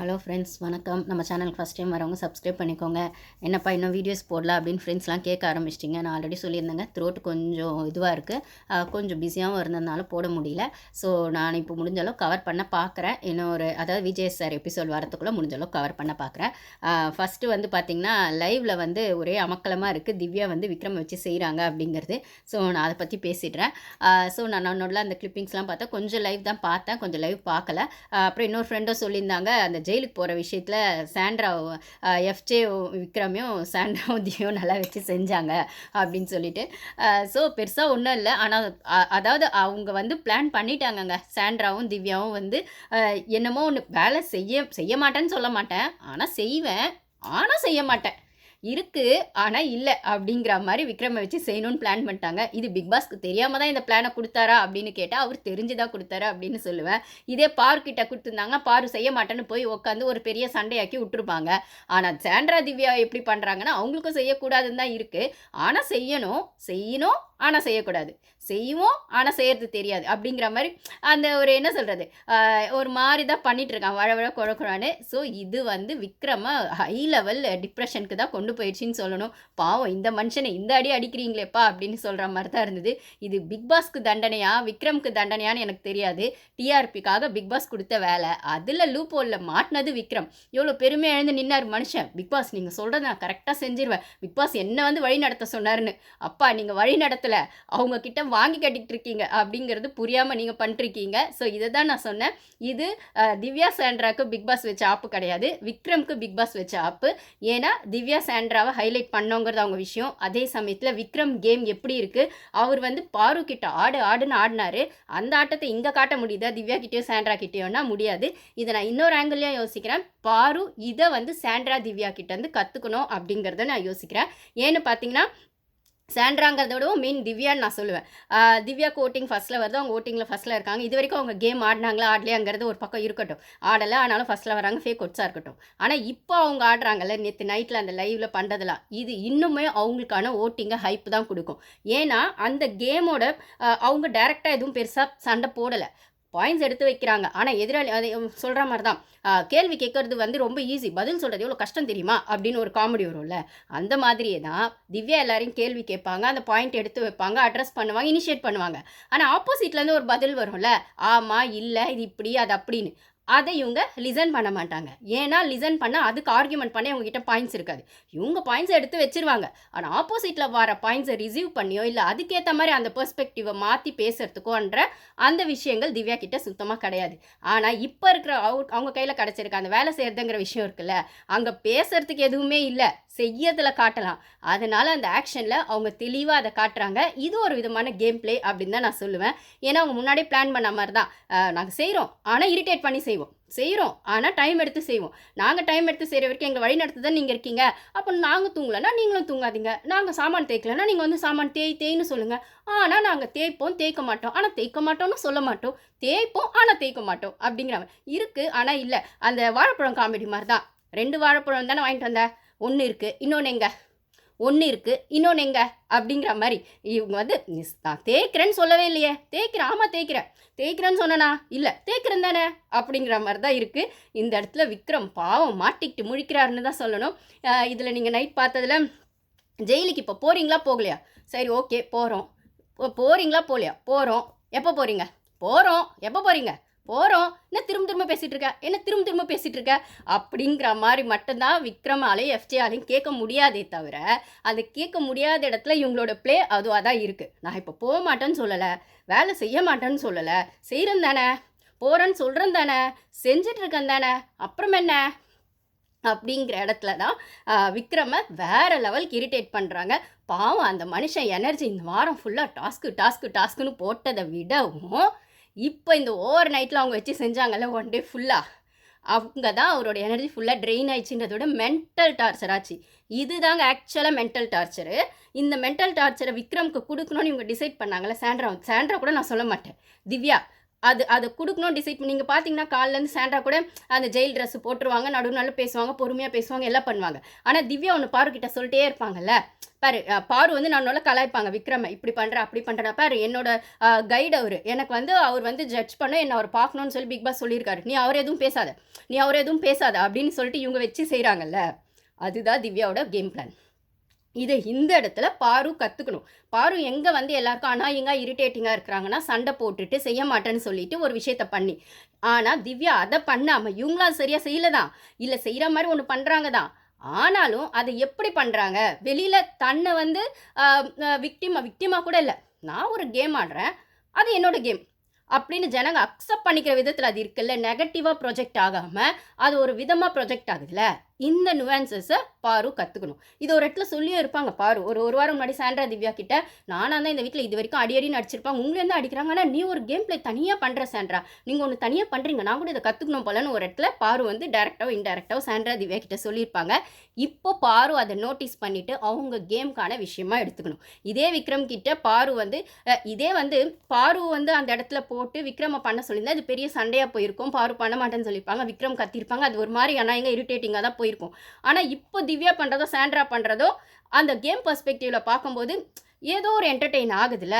Hello friends வணக்கம். நம்ம சேனலுக்கு ஃபஸ்ட் டைம் வரவங்க சப்ஸ்கிரைப் பண்ணிக்கோங்க. என்னப்பா இன்னும் வீடியோஸ் போடல அப்படின்னு ஃப்ரெண்ட்ஸ்லாம் கேட்க ஆரம்பிச்சிட்டிங்க. நான் ஆல்ரெடி சொல்லியிருந்தேங்க த்ரோட் கொஞ்சம் இதுவாக இருக்குது கொஞ்சம் பிஸியாகவும் இருந்ததுனால போட முடியல. ஸோ நான் இப்போ முடிஞ்ச அளவு கவர் பண்ண பார்க்குறேன் இன்னொரு அதாவது விஜய் சார் எபிசோட் வரத்துக்குள்ளே முடிஞ்சளவு கவர் பண்ண பார்க்குறேன் ஃபஸ்ட்டு வந்து பார்த்திங்கன்னா லைவில் வந்து ஒரே அமக்கலமாக இருக்குது திவ்யா வந்து விக்ரம் வச்சு செய்கிறாங்க அப்படிங்கிறது. ஸோ நான் அதை பற்றி பேசிடுறேன். ஸோ நான் என்னோட அந்த கிளிப்பிங்ஸ்லாம் பார்த்தா கொஞ்சம் லைவ் தான் பார்த்தேன். கொஞ்சம் லைவ் பார்க்கல. அப்புறம் இன்னொரு ஃப்ரெண்டும் சொல்லியிருந்தாங்க அந்த ஜெயிலுக்கு போகிற விஷயத்தில் சாண்ட்ராவும் எஃப்ஜே விக்ரமையும் சாண்ட்ராவும் தியும் நல்லா வச்சு செஞ்சாங்க அப்படின்னு சொல்லிட்டு. ஸோ பெருசாக ஒன்றும் இல்லை. ஆனால் அதாவது அவங்க வந்து பிளான் பண்ணிட்டாங்கங்க. சாண்ட்ராவும் திவ்யாவும் வந்து என்னமோ ஒன்று வேலை செய்ய செய்ய மாட்டேன்னு சொல்ல மாட்டேன். ஆனால் செய்வேன். ஆனால் செய்ய மாட்டேன். இருக்குது ஆனால் இல்லை அப்படிங்கிற மாதிரி விக்ரமை வச்சு செய்யணும்னு பிளான் பண்ணிட்டாங்க. இது பிக் பாஸ்க்கு தெரியாமல் தான் இந்த பிளானை கொடுத்தாரா அப்படின்னு கேட்டால் அவர் தெரிஞ்சுதான் கொடுத்தாரு அப்படின்னு சொல்லுவேன். இதே பார்க்கிட்ட கொடுத்துருந்தாங்க பாரு செய்ய மாட்டேன்னு போய் உட்காந்து ஒரு பெரிய சண்டையாக்கி விட்டுருப்பாங்க. ஆனால் சாண்ட்ரா திவ்யா எப்படி பண்ணுறாங்கன்னா அவங்களுக்கும் செய்யக்கூடாதுன்னு தான் இருக்குது ஆனால் செய்யணும் செய்யணும் ஆனால் செய்யக்கூடாது. செய்வோம் ஆனால் செய்யறது தெரியாது. அப்படிங்கிற மாதிரி அந்த ஒரு என்ன சொல்கிறது ஒரு மாதிரி தான் பண்ணிகிட்ருக்கான் இருக்கான் வழ வழ குழக்குறான்னு ஸோ இது வந்து விக்ரம ஹை லெவல் டிப்ரெஷனுக்கு தான் கொண்டு போயிடுச்சின்னு சொல்லணும். பாவம் இந்த மனுஷனை இந்த அடி அடிக்கிறீங்களேப்பா அப்படின்னு சொல்கிற மாதிரி தான் இருந்தது. இது பிக் பாஸ்க்கு தண்டனையா விக்ரம்க்கு தண்டனையான்னு எனக்கு தெரியாது. டிஆர்பிக்காக பிக் பாஸ் கொடுத்த வேலை. அதில் லூப்போலில் மாட்டினது விக்ரம். எவ்வளோ பெருமையாக எழுந்து நின்னார் மனுஷன். பிக் பாஸ் நீங்கள் சொல்கிறத நான் கரெக்டாக செஞ்சிருவேன். பிக் பாஸ் என்ன வந்து வழி நடத்த சொன்னாருன்னு. அப்பா நீங்கள் வழி நடத்தலை. அவங்கக்கிட்ட வாங்கி கட்டிக்கிட்டு இருக்கீங்க அப்படிங்கிறது புரியாமல் நீங்கள் பண்ணிருக்கீங்க. ஸோ இதை தான் நான் சொன்னேன். இது திவ்யா சாண்ட்ராக்கு பிக் பாஸ் வச்ச ஆப்பு கிடையாது. விக்ரம்க்கு பிக் பாஸ் வச்ச ஆப்பு. ஏன்னா திவ்யா சாண்ட்ராவை ஹைலைட் பண்ணோங்கிறது அவங்க விஷயம். அதே சமயத்தில் விக்ரம் கேம் எப்படி இருக்குது அவர் வந்து பாரு கிட்ட ஆடு ஆடுன்னு ஆடினாரு. அந்த ஆட்டத்தை இங்கே காட்ட முடியுதா? திவ்யா கிட்டேயோ சாண்ட்ரா கிட்டேயோன்னா முடியாது. இதை நான் இன்னொரு ஆங்கிள்லையும் யோசிக்கிறேன். பாரு இதை வந்து சாண்ட்ரா திவ்யா கிட்டேருந்து கற்றுக்கணும் அப்படிங்கிறத நான் யோசிக்கிறேன். ஏன்னு பார்த்தீங்கன்னா சாண்ட்ராங்கிறத விடவும் மீன் திவ்யான்னு நான் சொல்லுவேன். ஆஹ் ஓட்டிங் ஃபஸ்ட்டில் வருது. அவங்க ஓட்டிங்கில் ஃபஸ்ட்டில் இருக்காங்க. இது வரைக்கும் அவங்க கேம் ஆடினாங்களா ஆடலையாங்கிறது ஒரு பக்கம் இருக்கட்டும். ஆடலை ஆனாலும் ஃபஸ்ட்டில் வராங்க. ஃபேக் ஒட்ஸாக இருக்கட்டும். ஆனால் இப்போ அவங்க ஆடுறாங்கல்ல நேற்று நைட்டில் அந்த லைவில் பண்ணுறதுலாம் இது இன்னுமே அவங்களுக்கான ஓட்டிங்கை ஹைப் தான் கொடுக்கும். ஏன்னா அந்த கேமோட அவங்க டைரெக்டாக எதுவும் பெருசாக சண்டை போடலை. பாயிண்ட்ஸ் எடுத்து வைக்கிறாங்க. ஆனால் எதிராளி அதை சொல்கிற மாதிரி தான் கேள்வி கேட்கறது வந்து ரொம்ப ஈஸி பதில் சொல்கிறது எவ்வளோ கஷ்டம் தெரியுமா? அப்படின்னு ஒரு காமெடி வரும்ல. அந்த மாதிரியே தான் திவ்யா எல்லாரையும் கேள்வி கேட்பாங்க. அந்த பாயிண்ட் எடுத்து வைப்பாங்க. அட்ரஸ் பண்ணுவாங்க. இனிஷியேட் பண்ணுவாங்க. ஆனால் ஆப்போசிட்லேருந்து ஒரு பதில் வரும்ல. ஆமாம் இல்லை இது இப்படி அது அப்படின்னு. அதை இவங்க லிசன் பண்ண மாட்டாங்க. ஏன்னா லிசன் பண்ணால் அதுக்கு ஆர்கியூமெண்ட் பண்ண இவங்ககிட்ட பாயிண்ட்ஸ் இருக்காது. இவங்க பாயிண்ட்ஸை எடுத்து வச்சிருவாங்க. ஆனால் ஆப்போசிட்டில் வர பாயிண்ட்ஸை ரிசீவ் பண்ணியோ இல்லை அதுக்கேற்ற மாதிரி அந்த பெர்ஸ்பெக்டிவை மாற்றி பேசுறதுக்கோன்ற அந்த விஷயங்கள் திவ்யா கிட்ட சுத்தமாக கிடையாது. ஆனால் இப்போ இருக்கிற அவுட் அவங்க கையில் கிடச்சிருக்க அந்த வேலை செய்கிறதுங்கிற விஷயம் இருக்குல்ல அங்கே பேசுறதுக்கு எதுவுமே இல்லை செய்யறதுல காட்டலாம். அதனால் அந்த ஆக்ஷனில் அவங்க தெளிவாக அதை காட்டுறாங்க. இது ஒரு விதமான கேம் பிளே அப்படின்னு தான் நான் சொல்லுவேன். ஏன்னா அவங்க முன்னாடியே பிளான் பண்ண மாதிரி தான் நாங்கள் செய்கிறோம் ஆனால் இரிட்டேட் பண்ணி செய்வோம். செய்கிறோம் ஆனால் டைம் எடுத்து செய்வோம். நாங்கள் டைம் எடுத்து செய்கிற வரைக்கும் எங்களை வழி நடத்து தான் நீங்கள் இருக்கீங்க. அப்போ நாங்கள் தூங்கலைன்னா நீங்களும் தூங்காதீங்க. நாங்கள் சாமான் தேய்க்கலன்னா நீங்கள் வந்து சாமான் தேய் தேய்ன்னு சொல்லுங்கள் ஆனால் நாங்கள் தேய்ப்போம் தேய்க்க மாட்டோம். ஆனால் தேய்க்க மாட்டோம்னு சொல்ல மாட்டோம். தேய்ப்போம் ஆனால் தேய்க்க மாட்டோம் அப்படிங்கிறவன் இருக்குது ஆனால் இல்லை. அந்த வாழைப்பழம் காமெடி மாதிரி தான் ரெண்டு வாழைப்பழம் தானே வாங்கிட்டு வந்த? ஒன்று இருக்குது இன்னொன்று எங்கே? ஒன்று இருக்குது இன்னொன்று எங்கே? அப்படிங்கிற மாதிரி. இவங்க வந்து "மிஸ், நான் தேய்க்கிறேன்னு சொல்லவே இல்லையே. தேய்க்கிறேன் ஆமாம் தேய்க்கிறேன். தேய்க்கிறேன்னு சொன்னனா? இல்லை தேய்க்கிறேன் தானே? அப்படிங்கிற மாதிரி தான் இருக்குது இந்த இடத்துல விக்ரம் பாவம் மாட்டிக்கிட்டு முழிக்கிறாருன்னு தான் சொல்லணும். இதில் நீங்கள் நைட் பார்த்ததுல ஜெயிலுக்கு இப்போ போகிறீங்களா போகலையா? சரி ஓகே போகிறோம் போகிறீங்களா போகலையா? போகிறோம் எப்போ போகிறீங்க போகிறோம் எப்போ போகிறீங்க போகிறோம் என்ன திரும்ப திரும்ப பேசிகிட்டு இருக்க? என்ன திரும்ப திரும்ப பேசிகிட்டு இருக்க? அப்படிங்கிற மாதிரி மட்டும்தான் விக்ரமாலையும் எஃப்ஜேஆலையும் கேட்க முடியாதே தவிர அது கேட்க முடியாத இடத்துல இவங்களோட ப்ளே அதுவாக தான் இருக்குது நான் இப்போ போக மாட்டேன்னு சொல்லலை. வேலை செய்ய மாட்டேன்னு சொல்லலை. செய்கிறேன் தானே? போகிறேன்னு சொல்கிறேன் தானே? செஞ்சுட்டு இருக்கேன் தானே? அப்புறம் என்ன? அப்படிங்கிற இடத்துல தான் விக்ரமை விக்ரம லெவலுக்கு இரிட்டேட் பண்ணுறாங்க பாவம் அந்த மனுஷன் எனர்ஜி இந்த வாரம் ஃபுல்லாக டாஸ்க்கு டாஸ்க்கு டாஸ்க்குன்னு போட்டதை விடவும் இப்போ இந்த ஓவர் நைட்டில் அவங்க வச்சு செஞ்சாங்கல்ல ஒன் டே ஃபுல்லாக அவங்க தான் அவரோட எனர்ஜி ஃபுல்லாக ட்ரெயின் ஆயிடுச்சுன்றத விட மென்டல் டார்ச்சர் ஆச்சு. இதுதாங்க ஆக்சுவலாக மென்டல் டார்ச்சரு இந்த மென்டல் டார்ச்சரை விக்ரம்க்கு கொடுக்கணும்னு இவங்க டிசைட் பண்ணாங்கல்ல சாண்ட்ரா சாண்ட்ரா கூட நான் சொல்ல மாட்டேன். திவ்யா அது அதை கொடுக்கணும் டிசைட் பண்ணி நீங்கள் பார்த்தீங்கன்னா காலிலேருந்து சாண்டா கூட அந்த ஜெயில் ட்ரெஸ் போட்டுருவாங்க நடுவு நடுவு பேசுவாங்க பொறுமையாக பேசுவாங்க எல்லாம் பண்ணுவாங்க. ஆனால் திவ்யா ஒன்று பாரு கிட்ட சொல்லிட்டே இருப்பாங்கல்ல. பாரு பாரு வந்து நான் கலாய்ப்பாங்க விக்ரம இப்படி பண்ணுற அப்படி பண்ணுறா பாரு என்னோட கைடு அவர். எனக்கு வந்து அவர் வந்து ஜட்ஜ் பண்ண என்ன அவர் பார்க்கணும்னு சொல்லி பிக் பாஸ் சொல்லியிருக்காரு. நீ அவர் எதுவும் பேசாத. நீ அவர் எதுவும் பேசாத அப்படின்னு சொல்லிட்டு இவங்க வச்சு செய்கிறாங்கல்ல அதுதான் திவ்யாவோட கேம் பிளான் இதை இந்த இடத்துல பாரு கற்றுக்கணும் பாரு எங்கே வந்து எல்லாருக்கும் எங்கே இரிட்டேட்டிங்காக இருக்கிறாங்கன்னா சண்டை போட்டுட்டு செய்ய மாட்டேன்னு சொல்லிட்டு ஒரு விஷயத்த பண்ணி. ஆனால் திவ்யா அதை பண்ணாமல் இவங்களாம் சரியாக செய்யலை தான் இல்லை செய்கிற மாதிரி ஒன்று பண்ணுறாங்க தான் ஆனாலும் அதை எப்படி பண்ணுறாங்க வெளியில் தன்னை வந்து விக்டிமா விக்டிமா கூட இல்லை. நான் ஒரு கேம் ஆடுறேன். அது என்னோடய கேம் அப்படின்னு ஜனங்க அக்செப்ட் பண்ணிக்கிற விதத்தில் அது இருக்குல்ல. நெகட்டிவாக ப்ரொஜெக்ட் ஆகாமல் அது ஒரு விதமாக ப்ரொஜெக்ட் ஆகுதுல்ல. இந்த நுவான்சஸை பாரு கற்றுக்கணும் இது ஒரு இடத்துல சொல்லியே இருப்பாங்க பாரு. ஒரு ஒரு வாரம் முன்னாடி சாண்ட்ரா திவ்யா கிட்ட நானாக தான் இந்த வீட்டில் இது வரைக்கும் அடி அடின்னு அடிச்சிருப்பாங்க. உங்களே தான் அடிக்கிறாங்க? ஆனால் நீ ஒரு கேம் பிளே தனியாக பண்ணுற சாண்ட்ரா. நீங்கள் ஒன்று தனியாக பண்ணுறீங்க நான் கூட இதை கற்றுக்கணும் போலன்னு ஒரு இடத்துல பாரு வந்து டேரெக்டாக இன்டெரக்டாக சாண்ட்ரா திவ்யா கிட்ட சொல்லியிருப்பாங்க. இப்போ பாரு அதை நோட்டீஸ் பண்ணிவிட்டு அவங்க கேம்க்கான விஷயமா எடுத்துக்கணும். இதே விக்ரம் கிட்ட பாரு வந்து இதே வந்து பாரு வந்து அந்த இடத்துல போட்டு விக்ரமை பண்ண சொல்லியிருந்தா அது பெரிய சண்டையாக போயிருக்கும். பாரு பண்ண மாட்டேன்னு சொல்லியிருப்பாங்க. விக்ரம் கத்திருப்பாங்க அது ஒரு மாதிரி ஆனால் எங்கே இரிட்டேட்டிங்காக தான் போய் போயிருக்கும். ஆனால் இப்போ திவ்யா பண்ணுறதோ சாண்ட்ரா பண்ணுறதோ அந்த கேம் பர்ஸ்பெக்டிவில் பார்க்கும்போது ஏதோ ஒரு என்டர்டெயின் ஆகுதுல்ல.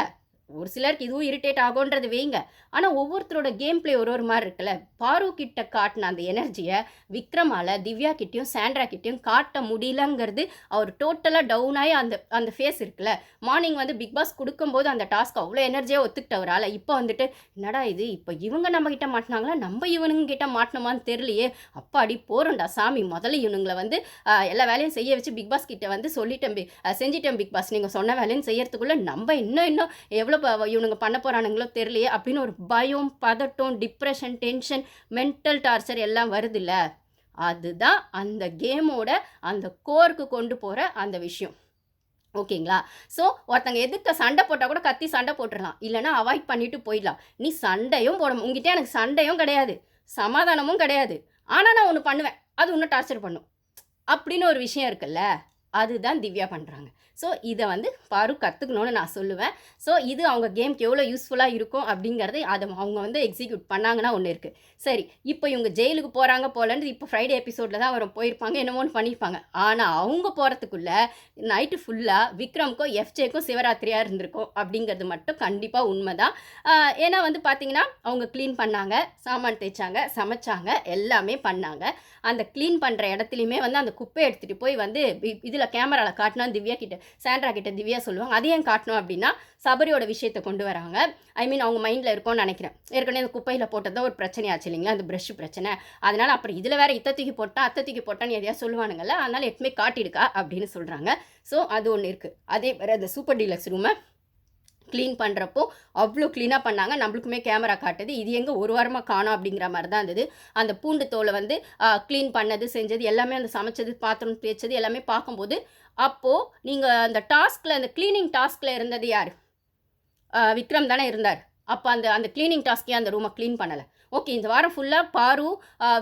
ஒரு சிலருக்கு இதுவும் இரிட்டேட் ஆகுன்றது வைங்க. ஆனால் ஒவ்வொருத்தரோட கேம் ப்ளே ஒரு ஒரு மாதிரி இருக்குல்ல. பாரு கிட்ட காட்டின அந்த எனர்ஜியை விக்ரமால திவ்யா கிட்டேயும் சாண்ட்ரா கிட்டேயும் காட்ட முடியலங்கிறது அவர் டோட்டலாக டவுன் ஆகி அந்த அந்த ஃபேஸ் இருக்குல்ல. மார்னிங் வந்து பிக் பாஸ் கொடுக்கும்போது அந்த டாஸ்க் அவ்வளோ எனர்ஜியாக ஒத்துக்கிட்டவரால் இப்போ வந்துட்டு என்னடா இது? இப்போ இவங்க நம்ம கிட்ட மாட்டினாங்களா? நம்ம இவனுங்க கிட்ட மாட்டினோமான்னு தெரியலையே. அப்பாடி போகிறோம்டா சாமி. முதல்ல இவனுங்களை வந்து எல்லா வேலையும் செய்ய வச்சு பிக் பாஸ் கிட்ட வந்து சொல்லிட்டேன் பி- செஞ்சிட்டேன் பிக் பாஸ் நீங்கள் சொன்ன வேலையும் செய்யறதுக்குள்ள நம்ம இன்னும் இன்னும் எவ்வளோ இவனுங்க பண்ண போகிறானுங்களோ தெரியலையே அப்படின்னு ஒரு பயம் பதட்டம் டிப்ரெஷன் டென்ஷன் மென்டல் டார்ச்சர் எல்லாம் வருதுல்ல. அதுதான் அந்த கேமோட அந்த கோருக்கு கொண்டு போகிற அந்த விஷயம். ஓகேங்களா? ஸோ ஒருத்தங்க எதிர்க்க சண்டை போட்டால் கூட கத்தி சண்டை போட்டுடலாம் இல்லைன்னா அவாய்ட் பண்ணிட்டு போயிடலாம். நீ சண்டையும் போட உங்ககிட்ட எனக்கு சண்டையும் கிடையாது. சமாதானமும் கிடையாது. ஆனால் நான் ஒன்று பண்ணுவேன். அது இன்னும் டார்ச்சர் பண்ணும். அப்படின்னு ஒரு விஷயம் இருக்குல்ல? அதுதான் திவ்யா பண்ணுறாங்க ஸோ இதை வந்து பாரு கற்றுக்கணும்னு நான் சொல்லுவேன். ஸோ இது அவங்க கேம்க்கு எவ்வளோ யூஸ்ஃபுல்லாக இருக்கும் அப்படிங்கிறது அதை அவங்க வந்து எக்ஸிக்யூட் பண்ணாங்கன்னா ஒன்று இருக்குது சரி இப்போ இவங்க ஜெயிலுக்கு போகிறாங்க போலன்னு இப்போ ஃப்ரைடே எபிசோடில் தான் வரும் போயிருப்பாங்க என்னமோன்னு பண்ணியிருப்பாங்க ஆனால் அவங்க போகிறதுக்குள்ள நைட்டு ஃபுல்லாக விக்ரம்க்கும் எஃப்ஜேக்கும் சிவராத்திரியாக இருந்திருக்கும் அப்படிங்கிறது மட்டும் கண்டிப்பாக உண்மை தான் ஏன்னா வந்து பார்த்தீங்கன்னா அவங்க க்ளீன் பண்ணாங்க சாமான் தேய்ச்சாங்க சமைச்சாங்க எல்லாமே பண்ணாங்க. அந்த க்ளீன் பண்ணுற இடத்துலையுமே வந்து அந்த குப்பை எடுத்துகிட்டு போய் வந்து இதில் கேமராவில் காட்டினா திவ்யா கிட்ட சாண்ட்ரா கிட்ட திவ்யா சொல்லுவாங்க அதை ஏன் காட்டணும்? அப்படின்னா சபரியோட விஷயத்தை கொண்டு வராங்க. ஐ மீன் அவங்க மைண்டில் இருக்கும்னு நினைக்கிறேன். ஏற்கனவே அந்த குப்பையில் போட்டது தான் ஒரு பிரச்சனையாச்சு இல்லைங்களா? அந்த ப்ரஷ் பிரச்சனை. அதனால் அப்புறம் இதில் வேற இத்த தூக்கி போட்டால் அத்தை தூக்கி போட்டான்னு எதையா சொல்லுவானுங்கள்ல அதனால் எட்டுமே காட்டிடுக்கா அப்படின்னு சொல்கிறாங்க ஸோ அது ஒன்று இருக்குது அதே வேறு அந்த சூப்பர் டீலக்ஸ் ரூமை க்ளீன் பண்ணுறப்போ அவ்வளோ க்ளீனாக பண்ணாங்க. நம்மளுக்குமே கேமரா காட்டுது. இது எங்கே ஒரு வாரமாக காணோம் அப்படிங்கிற மாதிரி தான் இருந்தது. அந்த பூண்டு தோலை வந்து க்ளீன் பண்ணது செஞ்சது எல்லாமே அந்த சமைச்சது பாத்திரம் தேய்ச்சது எல்லாமே பார்க்கும்போது அப்போது நீங்கள் அந்த டாஸ்கில் அந்த க்ளீனிங் டாஸ்கில் இருந்தது யார்? விக்ரம் தானே இருந்தார். அப்போ அந்த அந்த க்ளீனிங் டாஸ்க்கே அந்த ரூமை க்ளீன் பண்ணலை? ஓகே இந்த வாரம் ஃபுல்லாக பாரு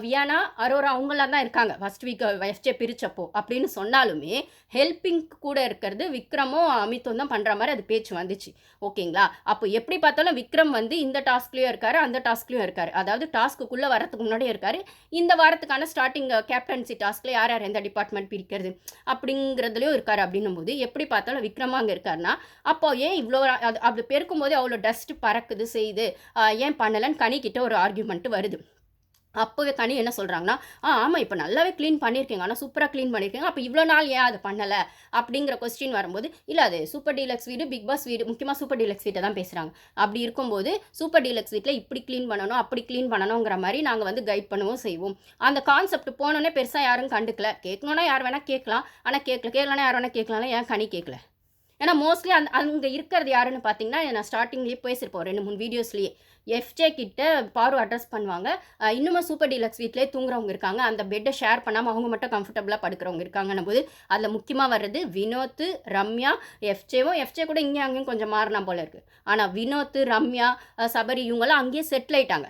வியானா அரோரா அவங்களாம் தான் இருக்காங்க. ஃபஸ்ட் வீக் எஃப்ஜே பிரித்தப்போ அப்படின்னு சொன்னாலுமே ஹெல்பிங் கூட இருக்கிறது விக்ரமும் அமித்தும் தான் பண்ணுற மாதிரி அது பேச்சு வந்துச்சு. ஓகேங்களா? அப்போ எப்படி பார்த்தாலும் விக்ரம் வந்து இந்த டாஸ்க்லேயும் இருக்கார் அந்த டாஸ்க்லேயும் இருக்கார். அதாவது டாஸ்க்குள்ளே வரதுக்கு முன்னாடியே இருக்கார். இந்த வாரத்துக்கான ஸ்டார்டிங் கேப்டன்சி டாஸ்க்கில் யார் யார் எந்த டிபார்ட்மெண்ட் பிரிக்கிறது அப்படிங்கிறதுலையும் இருக்கார் அப்படின்னும் போது எப்படி பார்த்தாலும் விக்ரமாக அங்கே இருக்காருன்னா அப்போ ஏன் இவ்வளோ அது அப்படி பெருக்கும் போதே அவ்வளோ டஸ்ட் பறக்குது செய்யுது ஏன் பண்ணலைன்னு கனிக்கிட்ட ஒரு ஆர்கியூமெண்ட்டு வருது. அப்போவே கனி என்ன சொல்கிறாங்கன்னா ஆ ஆமாம் இப்போ நல்லாவே க்ளீன் பண்ணியிருக்கீங்க. ஆனால் சூப்பராக க்ளீன் பண்ணியிருக்கீங்க. அப்போ இவ்வளோ நாள் ஏன் அதை பண்ணலை? அப்படிங்கிற கொஸ்டின் வரும்போது இல்லை அது சூப்பர் டீலக்ஸ் வீடு பிக் பாஸ் வீடு முக்கியமாக சூப்பர் டீலக்ஸ் வீட்டை தான் பேசுகிறாங்க அப்படி இருக்கும்போது சூப்பர் டீலக்ஸ் வீட்டில் இப்படி க்ளீன் பண்ணணும் அப்படி க்ளீன் பண்ணணுங்கிற மாதிரி நாங்கள் வந்து கைட் பண்ணுவோம் செய்வோம். அந்த கான்செப்ட் போனோன்னே பெருசாக யாரும் கண்டுக்கல. கேட்கணுன்னா யார் வேணால் கேட்கலாம். ஆனால் கேட்கல. கேட்கலன்னா யார் வேணால் கேட்கலாம் ஏன் கனி கேட்கல? ஏன்னா மோஸ்ட்லி அந்த அங்கே இருக்கிறது யாருன்னு பார்த்தீங்கன்னா நான் ஸ்டார்டிங்லேயே பேசியிருப்போம். ரெண்டு மூணு வீடியோஸ்லேயே எஃப்ஜே கிட்ட பாரு அட்ரஸ் பண்ணுவாங்க. இன்னுமே சூப்பர் டீலக்ஸ் வீட்டிலே தூங்குறவங்க இருக்காங்க. அந்த பெட்டை ஷேர் பண்ணாமல் அவங்க மட்டும் கம்ஃபர்டபுளாக படுக்கிறவங்க இருக்காங்கன்னும் போது அதில் முக்கியமாக வர்றது வினோத் ரம்யா எஃப்ஜேவும் எஃப்ஜே கூட இங்கே அங்கேயும் கொஞ்சம் மாறினா போல இருக்குது ஆனால் வினோத் ரம்யா சபரி இவங்கெல்லாம் அங்கேயே செட்டில் ஆயிட்டாங்க.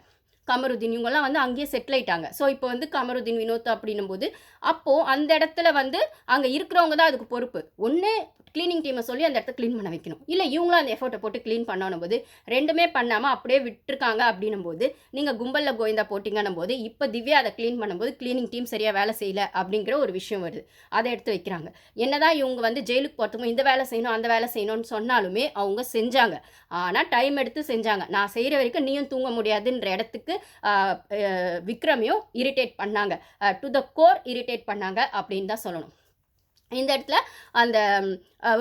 கமருதீன் இவங்கெல்லாம் வந்து அங்கேயே செட்டில் ஆயிட்டாங்க. ஸோ இப்போ வந்து கமருதீன் வினோத் அப்படின்னும் போது அப்போது அந்த இடத்துல வந்து அங்கே இருக்கிறவங்க தான் அதுக்கு பொறுப்பு. ஒன்று க்ளீனிங் டீமை சொல்லி அந்த இடத்த க்ளீன் பண்ண வைக்கணும். இல்லை இவங்களும் அந்த எஃபோர்ட்டை போட்டு க்ளீன் பண்ணணும் போது ரெண்டுமே பண்ணாமல் அப்படியே விட்டுருக்காங்க அப்படின்னும் போது நீங்கள் கும்பலில் கோயந்தா போட்டிங்கன்னும் போது இப்போ திவ்யா அதை க்ளீன் பண்ணும்போது க்ளீனிங் டீம் சரியாக வேலை செய்யலை அப்படிங்கிற ஒரு விஷயம் வருது. அதை எடுத்து வைக்கிறாங்க. என்னதான் இவங்க வந்து ஜெயிலுக்கு போகிறதுக்கும் இந்த வேலை செய்யணும் அந்த வேலை செய்யணும்னு சொன்னாலுமே அவங்க செஞ்சாங்க. ஆனால் டைம் எடுத்து செஞ்சாங்க. நான் செய்கிற வரைக்கும் நீயும் தூங்க முடியாதுன்ற இடத்துக்கு விக்ரமையும் இரிட்டேட் பண்ணாங்க. டு த கோர் இரிட்டேட் பண்ணாங்க அப்படின்னு தான் சொல்லணும். இந்த இடத்துல அந்த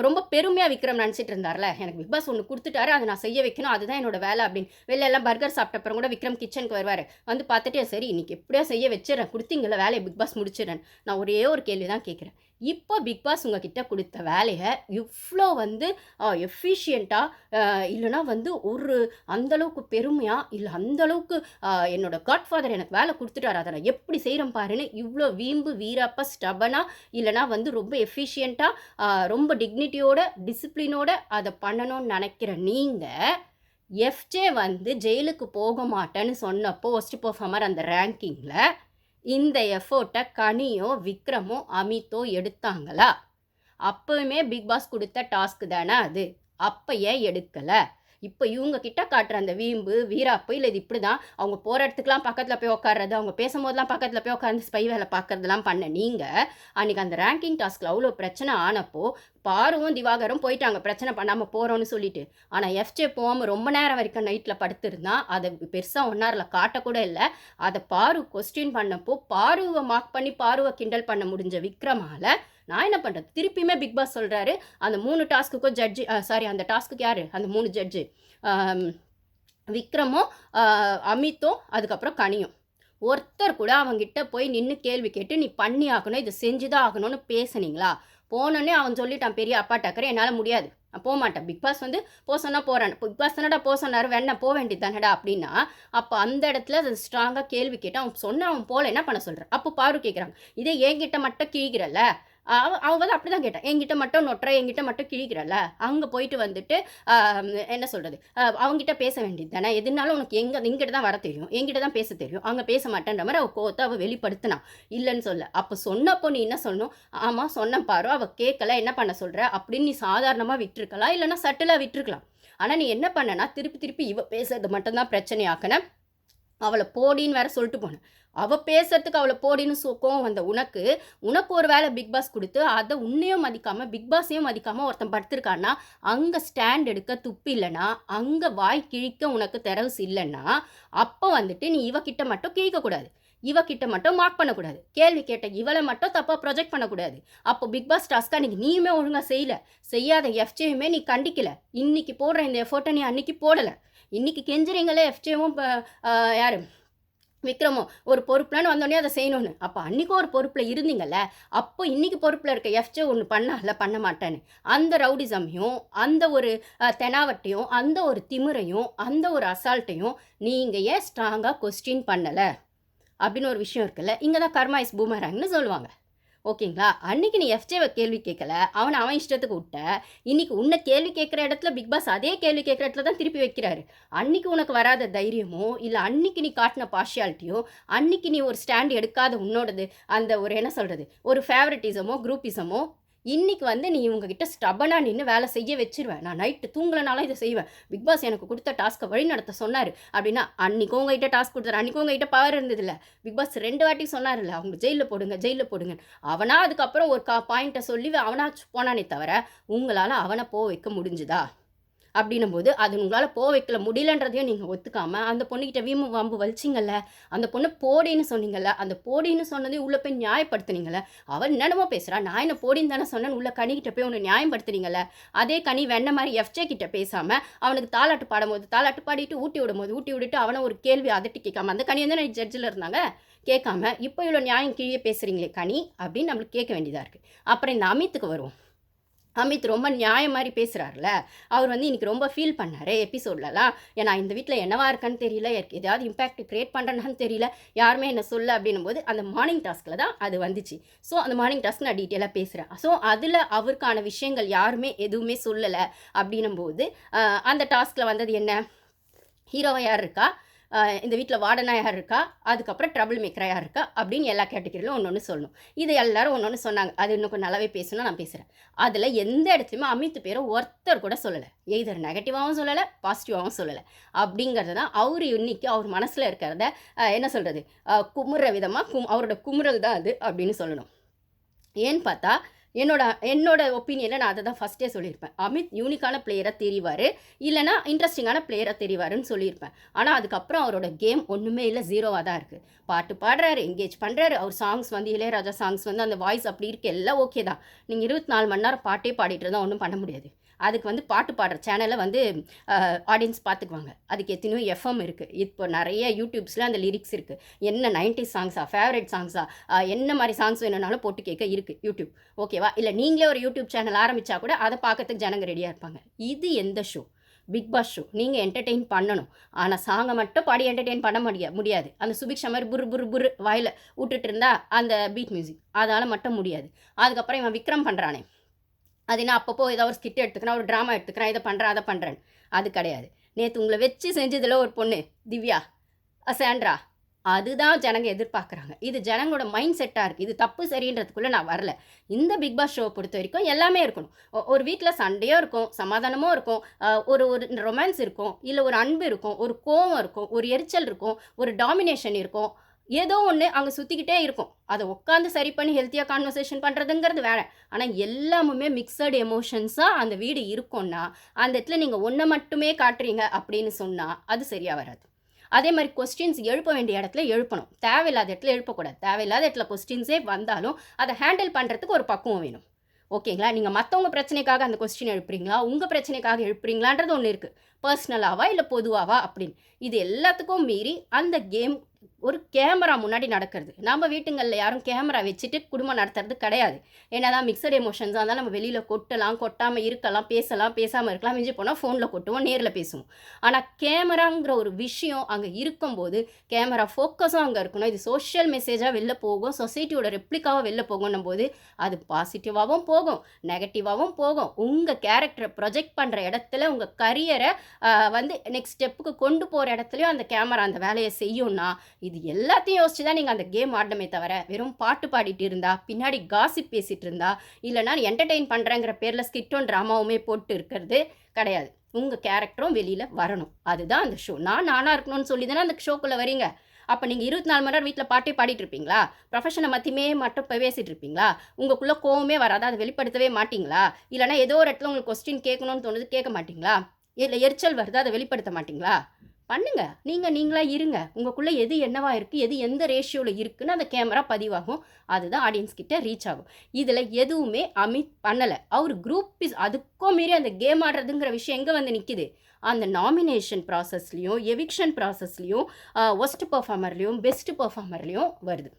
ரொம்ப பெருமையாக விக்ரம் நினச்சிட்டு இருந்தார்ல எனக்கு பிக் பாஸ் ஒன்று கொடுத்துட்டாரு அதை நான் செய்ய வைக்கணும் அதுதான் என்னோட வேலை அப்படின்னு. வெளில எல்லாம் பர்கர் சாப்பிட்ட அப்புறம் கூட விக்ரம் கிச்சனுக்கு வருவார். வந்து பார்த்துட்டு சரி இன்னைக்கு எப்படியோ செய்ய வச்சிடறேன் கொடுத்தீங்கள வேலையை பிக் பாஸ் முடிச்சிடறேன் நான் ஒரே ஒரு கேள்வி தான் கேட்குறேன் இப்போ பிக் பாஸ் உங்ககிட்ட கொடுத்த வேலையை இவ்வளோ வந்து எஃபிஷியண்ட்டாக இல்லைனா வந்து ஒரு அந்தளவுக்கு பெருமையாக இல்லை அந்தளவுக்கு என்னோடய காட்ஃபாதர் எனக்கு வேலை கொடுத்துட்டாரு அதை நான் எப்படி செய்கிறேன் பாருன்னு இவ்வளோ வீம்பு வீரப்ப ஸ்டபனாக இல்லைனா வந்து ரொம்ப எஃபிஷியண்ட்டாக ரொம்ப டிக்னிட்டியோட டிசிப்ளினோட அதை பண்ணணும்னு நினைக்கிற நீங்கள் எஃப்ஜே வந்து ஜெயிலுக்கு போக மாட்டேன்னு சொன்னப்போ ஃபஸ்ட் பர்ஃபார்மர் அந்த ரேங்கிங்கில் இந்த எஃபோர்ட்டை கனியோ விக்ரமோ அமித்தோ எடுத்தாங்களா? அப்பவுமே பிக் பாஸ் கொடுத்த டாஸ்க் தானே அது? அப்போ ஏன் எடுக்கலை. இப்போ இவங்க கிட்ட காட்டுற அந்த வீம்பு வீராப்பு இல்லை இது இப்படி தான் அவங்க போகிற இடத்துக்குலாம் பக்கத்தில் போய் உட்கார்றது அவங்க பேசும்போதெல்லாம் பக்கத்தில் போய் உட்காந்து ஸ்பை வேலை பார்க்கறதெல்லாம் பண்ண நீங்கள் அன்றைக்கி அந்த ரேங்கிங் டாஸ்கில் அவ்வளோ பிரச்சனை ஆனப்போ பாருவும் திவாகரும் போயிட்டாங்க பிரச்சனை பண்ணாமல் போகிறோன்னு சொல்லிட்டு. ஆனால் எஃப்ஜே போகாமல் ரொம்ப நேரம் வரைக்கும் நைட்டில் படுத்திருந்தான் அதை பெருசாக ஒன்னாரில் காட்டக்கூட இல்லை. அதை பாரு கொஸ்டின் பண்ணப்போ பாருவை மார்க் பண்ணி பாருவை கிண்டல் பண்ண முடிஞ்ச விக்ரமால நான் என்ன பண்ணுறது திருப்பியுமே பிக் பாஸ் சொல்கிறாரு அந்த மூணு டாஸ்க்குக்கும் ஜட்ஜு சாரி அந்த டாஸ்க்குக்கு யார்? அந்த மூணு ஜட்ஜு விக்ரமும் அமித்தும் அதுக்கப்புறம் கனியும். ஒருத்தர் கூட அவங்கிட்ட போய் நின்று கேள்வி கேட்டு நீ பண்ணி ஆகணும் இது செஞ்சுதான் ஆகணும்னு பேசுனீங்களா? போனோடனே அவன் சொல்லிட்டான் பெரிய அப்பா டக்கரை என்னால் முடியாது. நான் போக மாட்டேன். பிக் பாஸ் வந்து போ போகிறான் போகிறேன் பிக் பாஸ் தானடா போக சொன்னார்? வேணா போக வேண்டியது தானடா அப்படின்னா அப்போ அந்த இடத்துல அது ஸ்ட்ராங்காக கேள்வி கேட்டு அவன் சொன்ன அவன் போல என்ன பண்ண சொல்கிறான் அப்போ பாரு கேட்குறாங்க இதே என்கிட்ட மட்டும் கிழிக்கிறல்ல? அவ அவ வந்து அப்படி தான் கேட்டான் என்கிட்ட மட்டும் நொட்டுற என்கிட்ட மட்டும் கிழிக்கிறல்ல? அங்கே போயிட்டு வந்துட்டு என்ன சொல்கிறது அவங்ககிட்ட பேச வேண்டியது தானே? எதுனாலும் உனக்கு எங்கே இங்கிட்ட தான் வர தெரியும். என்கிட்ட தான் பேச தெரியும். அங்கே பேச மாட்டேன்ற மாதிரி அவள் கோத்தை அவள் வெளிப்படுத்தினான் இல்லைன்னு சொல்ல அப்போ சொன்னப்போ நீ என்ன சொல்லணும் ஆமாம் சொன்னேன் பாரு. அவள் கேட்கல என்ன பண்ண சொல்கிற அப்படின்னு நீ சாதாரணமாக விட்டுருக்கலாம். இல்லைன்னா சட்டிலாக விட்டுருக்கலாம். ஆனால் நீ என்ன பண்ணனா? திருப்பி திருப்பி இவ பேசுறது மட்டும்தான் பிரச்சனையாக்கின. அவளை போடின்னு வேற சொல்லிட்டு போனேன். அவள் பேசுறதுக்கு அவளை போடின்னு சொ- கோவம் வந்த உனக்கு உனக்கு ஒரு வேளை பிக் பாஸ் கொடுத்து அதை உன்னையும் மதிக்காமல் பிக் பாஸையும் மதிக்காமல் ஒருத்தன் படுத்திருக்கான்னா அங்கே ஸ்டாண்ட் எடுக்க துப்பு இல்லைன்னா அங்கே வாய் கிழிக்க உனக்கு தெரவுஸ் இல்லைன்னா அப்போ வந்துட்டு நீ இவக்கிட்ட மட்டும் கிழிக்கக்கூடாது இவக்கிட்ட மட்டும் மார்க் பண்ணக்கூடாது. கேள்வி கேட்ட இவளை மட்டும் தப்பாக ப்ரொஜெக்ட் பண்ணக்கூடாது. அப்போ பிக் பாஸ் டாஸ்க்காக நீ நீயுமே ஒழுங்காக செய்யலை. செய்யாத எஃப்ஜியுமே நீ கண்டிக்கல. இன்னைக்கு போடுற இந்த எஃபோர்ட்டை நீ அன்னைக்கு போடலை. இன்றைக்கி கெஞ்சுறீங்களே எஃப்ஜேவும் யார்? விக்ரமோ ஒரு பொறுப்புலன்னு வந்தோடனே அதை செய்யணும்னு. அப்போ அன்றைக்கும் ஒரு பொறுப்பில் இருந்தீங்கல்ல அப்போ இன்றைக்கி பொறுப்பில் இருக்க எஃப்ஜே ஒன்று பண்ணல பண்ண மாட்டேன்னு. அந்த ரவுடிசமையும் அந்த ஒரு தெனாவட்டையும் அந்த ஒரு திமிரையும் அந்த ஒரு அசால்ட்டையும் நீங்கள் ஏன் ஸ்ட்ராங்காக கொஸ்டின் பண்ணலை? அப்படின்னு ஒரு விஷயம் இருக்குல்ல இங்கே தான் கர்மா இஸ் பூமராங்னு சொல்லுவாங்க. ஓகேங்களா? அன்னைக்கு நீ எஃப்ஜேவை கேள்வி கேட்கல. அவனை அவன் இஷ்டத்துக்கு விட்ட. இன்னைக்கு உன்னை கேள்வி கேட்குற இடத்துல பிக் பாஸ் அதே கேள்வி கேட்குற இடத்துல தான் திருப்பி வைக்கிறாரு. அன்னைக்கு உனக்கு வராத தைரியமோ இல்லை அன்னைக்கு நீ காட்டின பார்ஷியாலிட்டியோ அன்னைக்கு நீ ஒரு ஸ்டாண்ட் எடுக்காத உன்னோடது அந்த ஒரு என்ன சொல்கிறது ஒரு ஃபேவரட்டிசமோ குரூப்பிசமோ இன்னைக்கு வந்து நீ உங்ககிட்ட ஸ்டபனாக நின்று வேலை செய்ய வச்சிருவேன். நான் நைட்டு தூங்கலனாலும் இதை செய்வேன். பிக் பாஸ் எனக்கு கொடுத்த டாஸ்க்கை வழி நடத்த சொன்னார். அப்படின்னா அன்றைக்கி உங்ககிட்ட டாஸ்க் கொடுத்தாரு. அன்னைக்கும் உங்ககிட்ட பவர் இருந்ததில்ல. பிக் பாஸ் ரெண்டு வாட்டி சொன்னார்ல அவங்க ஜெயிலில் போடுங்க ஜெயிலில் போடுங்க அவனா அதுக்கப்புறம் ஒரு கா பாயிண்ட்டை சொல்லி அவனா போனானே தவிர உங்களால் அவனை போக வைக்க முடிஞ்சுதா? அப்படின்னும் போது அது உங்களால் போக வைக்கல முடியலன்றதையும் நீங்கள் ஒத்துக்காமல் அந்த பொண்ணுக்கிட்ட வீம்பு வம்பு வலிச்சிங்கல்ல அந்த பொண்ணு போடின்னு சொன்னீங்கல்ல அந்த போடின்னு சொன்னதையும் உள்ளே போய் நியாயப்படுத்துனீங்கல்ல அவள் என்னென்னமோ பேசுகிறா நான் என்ன போடின்னு தானே சொன்னேன் உள்ள கனிக்கிட்ட போய் உன்னை நியாயப்படுத்துறீங்கல்ல அதே கனி வெண்ண மாதிரி எஃப்ஜே கிட்ட பேசாமல் அவனுக்கு தாலாட்டு பாடும்போது தாலாட்டு பாடிட்டு ஊட்டி விடும்போது ஊட்டி விட்டுட்டு அவனை ஒரு கேள்வி அதட்டி கேட்காம அந்த கனி வந்து ஜட்ஜில் இருந்தாங்க கேட்காம இப்போ இவ்வளோ நியாயம் கீழே பேசுகிறீங்களே கனி? அப்படின்னு நம்மளுக்கு கேட்க வேண்டியதாக இருக்குது அப்புறம் இந்த அமித்துக்கு வருவோம். அமித் ரொம்ப நியாயம் மாதிரி பேசுகிறாருல அவர் வந்து இன்றைக்கி ரொம்ப ஃபீல் பண்ணார் எபிசோட்லலாம் ஏன்னா இந்த வீட்டில் என்னவா இருக்கான்னு தெரியல. எனக்கு ஏதாவது இம்பேக்ட் க்ரியேட் பண்ணுறேன்னு தெரியல. யாருமே என்ன சொல்ல அப்படின்னும் போது அந்த மார்னிங் டாஸ்கில் தான் அது வந்துச்சு. ஸோ அந்த மார்னிங் டாஸ்க் நான் டீட்டெயிலாக பேசுகிறேன் ஸோ அதில் அவருக்கான விஷயங்கள் யாருமே எதுவுமே சொல்லலை அப்படின்னும் போது அந்த டாஸ்கில் வந்தது என்ன? ஹீரோவா யார் இருக்கா? இந்த வீட்டில் வார்டனாக யார் இருக்கா? அதுக்கப்புறம் ட்ரபிள் மேக்கராக யார் இருக்கா? அப்படின்னு எல்லா கேட்டகரியிலும் ஒன்று ஒன்று சொல்லணும். இது எல்லாரும் ஒன்று ஒன்று சொன்னாங்க. அது இன்னும் கொஞ்சம் நல்லாவே பேசணும் நான் பேசுகிறேன் அதில் எந்த இடத்துலையுமே அமித் பேரை ஒருத்தர் கூட சொல்லலை. எய்தர் நெகட்டிவாகவும் சொல்லலை பாசிட்டிவாகவும் சொல்லலை. அப்படிங்கிறது தான் அவர் இன்னைக்கு அவர் மனசில் இருக்கிறத என்ன சொல்கிறது குமுற விதமாக கும் அவரோட குமுறல் தான் அது அப்படின்னு சொல்லணும். ஏன்னு பார்த்தா என்னோட என்னோட ஒப்பீனியனில் நான் அதை தான் ஃபஸ்ட்டே சொல்லியிருப்பேன். அமித் யூனிக்கான பிளேயரை தெரிவார். இல்லைனா இன்ட்ரெஸ்டிங்கான பிளேயரை தெரிவாருன்னு சொல்லியிருப்பேன். ஆனால் அதுக்கப்புறம் அவரோட கேம் ஒன்றுமே இல்லை ஜீரோவாக தான் இருக்குது பாட்டு பாடுறாரு என்கேஜ் பண்ணுறாரு அவர் சாங்ஸ் வந்து இளையராஜா சாங்ஸ் வந்து அந்த வாய்ஸ் அப்படி இருக்கு எல்லாம் ஓகே தான். நீங்கள் இருபத்தி நாலு மணி நேரம் பாட்டே பாடிட்டு இருந்தால் ஒன்றும் பண்ண முடியாது. அதுக்கு வந்து பாட்டு பாடுற சேனலை வந்து ஆடியன்ஸ் பார்த்துக்குவாங்க அதுக்கு எத்தனையோ எஃப்எம் இருக்குது இப்போ நிறைய யூடியூப்ஸில் அந்த லிரிக்ஸ் இருக்குது என்ன நைன்டி சாங்ஸா ஃபேவரட் சாங்ஸா என்ன மாதிரி சாங்ஸ் வேணும்னாலும் போட்டு கேட்க இருக்குது யூடியூப் ஓகேவா இல்லை நீங்களே ஒரு யூடியூப் சேனல் ஆரம்பித்தா கூட அதை பார்க்கறதுக்கு ஜனங்க ரெடியாக இருப்பாங்க. இது எந்த ஷோ பிக் பாஸ் ஷோ நீங்கள் என்டர்டெயின் பண்ணணும். ஆனால் சாங்கை மட்டும் பாடி என்டர்டெயின் பண்ண முடியா முடியாது. அந்த சுபிக்ஷா மாதிரி புரு புரு புரு வாயில் விட்டுட்டு இருந்தா அந்த பீட் மியூசிக் அதால் மட்டும் முடியாது. அதுக்கப்புறம் இவன் விக்ரம் பண்ணுறானே அது என்ன அப்பப்போ ஏதோ ஒரு ஸ்கிட் எடுத்துக்கிறேன் ஒரு ட்ராமா எடுத்துக்கிறேன் இதை பண்ணுறேன் அதை பண்ணுறேன் அது கிடையாது. நேற்று உங்களை வச்சு செஞ்சதில் ஒரு பொண்ணு திவ்யா சாண்ட்ரா. அதுதான் ஜனங்க எதிர்பார்க்குறாங்க. இது ஜனங்களோட மைண்ட் செட்டாக இருக்குது இது தப்பு சரின்றதுக்குள்ளே நான் வரல. இந்த பிக் பாஸ் ஷோவை பொறுத்த வரைக்கும் எல்லாமே இருக்கணும். ஒரு வீட்டில் சண்டையும் இருக்கும் சமாதானமும் இருக்கும் ஒரு ஒரு ரொமான்ஸ் இருக்கும் இல்லை ஒரு அன்பு இருக்கும் ஒரு கோவம் இருக்கும் ஒரு எரிச்சல் இருக்கும் ஒரு டாமினேஷன் இருக்கும். ஏதோ ஒன்று அங்கே சுற்றிக்கிட்டே இருக்கும். அதை உட்காந்து சரி பண்ணி ஹெல்த்தியாக கான்வர்சேஷன் பண்ணுறதுங்கிறது வேற. ஆனால் எல்லாமுமே மிக்சடு எமோஷன்ஸாக அந்த வீடு இருக்கும்னா அந்த இடத்துல நீங்கள் ஒன்றை மட்டுமே காட்டுறீங்க அப்படின்னு சொன்னால் அது சரியாக வராது. அதே மாதிரி கொஸ்டின்ஸ் எழுப்ப வேண்டிய இடத்துல எழுப்பணும். தேவையில்லாத இடத்துல எழுப்பக்கூடாது. தேவையில்லாத இடத்துல கொஸ்டின்ஸே வந்தாலும் அதை ஹேண்டில் பண்ணுறதுக்கு ஒரு பக்குவம் வேணும். ஓகேங்களா நீங்கள் மற்றவங்க பிரச்சனைக்காக அந்த கொஸ்டின் எழுப்புறீங்களா? உங்கள் பிரச்சனைக்காக எழுப்புறீங்களான்றது ஒன்று இருக்குது பர்சனலாவா இல்லை பொதுவாவா அப்படின்னு. இது எல்லாத்துக்கும் மீறி அந்த கேம் ஒரு கேமரா முன்னாடி நடக்கிறது. நம்ம வீட்டுங்களில் யாரும் கேமரா வச்சுட்டு குடும்பம் நடத்துறது கிடையாது. ஏன்னா தான் மிக்சட் எமோஷன்ஸாக இருந்தாலும் நம்ம வெளியில் கொட்டலாம் கொட்டாமல் இருக்கலாம் பேசலாம் பேசாமல் இருக்கலாம் மிஞ்சி போனால் ஃபோனில் கொட்டுவோம் நேரில் பேசுவோம். ஆனால் கேமராங்கிற ஒரு விஷயம் அங்கே இருக்கும்போது கேமரா ஃபோக்கஸும் அங்கே இருக்கணும். இது சோஷியல் மெசேஜாக வெளில போகும். சொசைட்டியோட ரெப்ளிக்காவாக வெளில போகணும் போது அது பாசிட்டிவாகவும் போகும் நெகட்டிவாகவும் போகும். உங்கள் கேரக்டரை ப்ரொஜெக்ட் பண்ணுற இடத்துல உங்கள் கரியரை வந்து நெக்ஸ்ட் ஸ்டெப்புக்கு கொண்டு போகிற இடத்துலையும் அந்த கேமரா அந்த வேலையை செய்யும்னா இது எல்லாத்தையும் யோசிச்சு தான் நீங்கள் அந்த கேம் ஆடணுமே தவிர வெறும் பாட்டு பாடிட்டு இருந்தா பின்னாடி காசிப் பேசிட்டு இருந்தா இல்லைனா என்டர்டெயின் பண்ணுறேங்கிற பேரில் ஸ்கிட்டும் ட்ராமாவுமே போட்டு இருக்கிறது கிடையாது. உங்கள் கேரக்டரும் வெளியில் வரணும். அதுதான் அந்த ஷோ நான் நானாக இருக்கணும்னு சொல்லி தானே அந்த ஷோக்குள்ளே வரீங்க. அப்போ நீங்கள் இருபத்தி நாலு மணி நேரம் வீட்டில் பாட்டே பாடிட்டு இருப்பீங்களா? ப்ரொஃபஷனை மத்தியுமே மட்டும் இப்போ பேசிட்டு இருப்பீங்களா? உங்களுக்குள்ளே கோவமே வராது? அதை வெளிப்படுத்தவே மாட்டிங்களா? இல்லைனா ஏதோ ஒரு இடத்துல உங்களுக்கு கொஸ்டின் கேட்கணும்னு தோணுது கேட்க மாட்டிங்களா? இல்லை எரிச்சல் வருது? அதை வெளிப்படுத்த மாட்டிங்களா? பண்ணுங்க. நீங்கள் நீங்களா இருங்க. உங்களுக்குள்ளே எது என்னவா இருக்குது எது எந்த ரேஷியோவில் இருக்குன்னு அந்த கேமரா பதிவாகும். அதுதான் ஆடியன்ஸ் கிட்ட ரீச் ஆகும். இதில் எதுவுமே அமித் பண்ணலை. அவர் குரூப் இஸ் அதுக்கும் மீறி அந்த கேம் ஆடுறதுங்கிற விஷயம் எங்கே வந்து நிற்கிது அந்த நாமினேஷன் ப்ராசஸ்லேயும் எவிக்ஷன் ப்ராசஸ்லேயும் ஒஸ்ட் பர்ஃபார்மர்லேயும் பெஸ்ட் பர்ஃபார்மர்லேயும் வருது.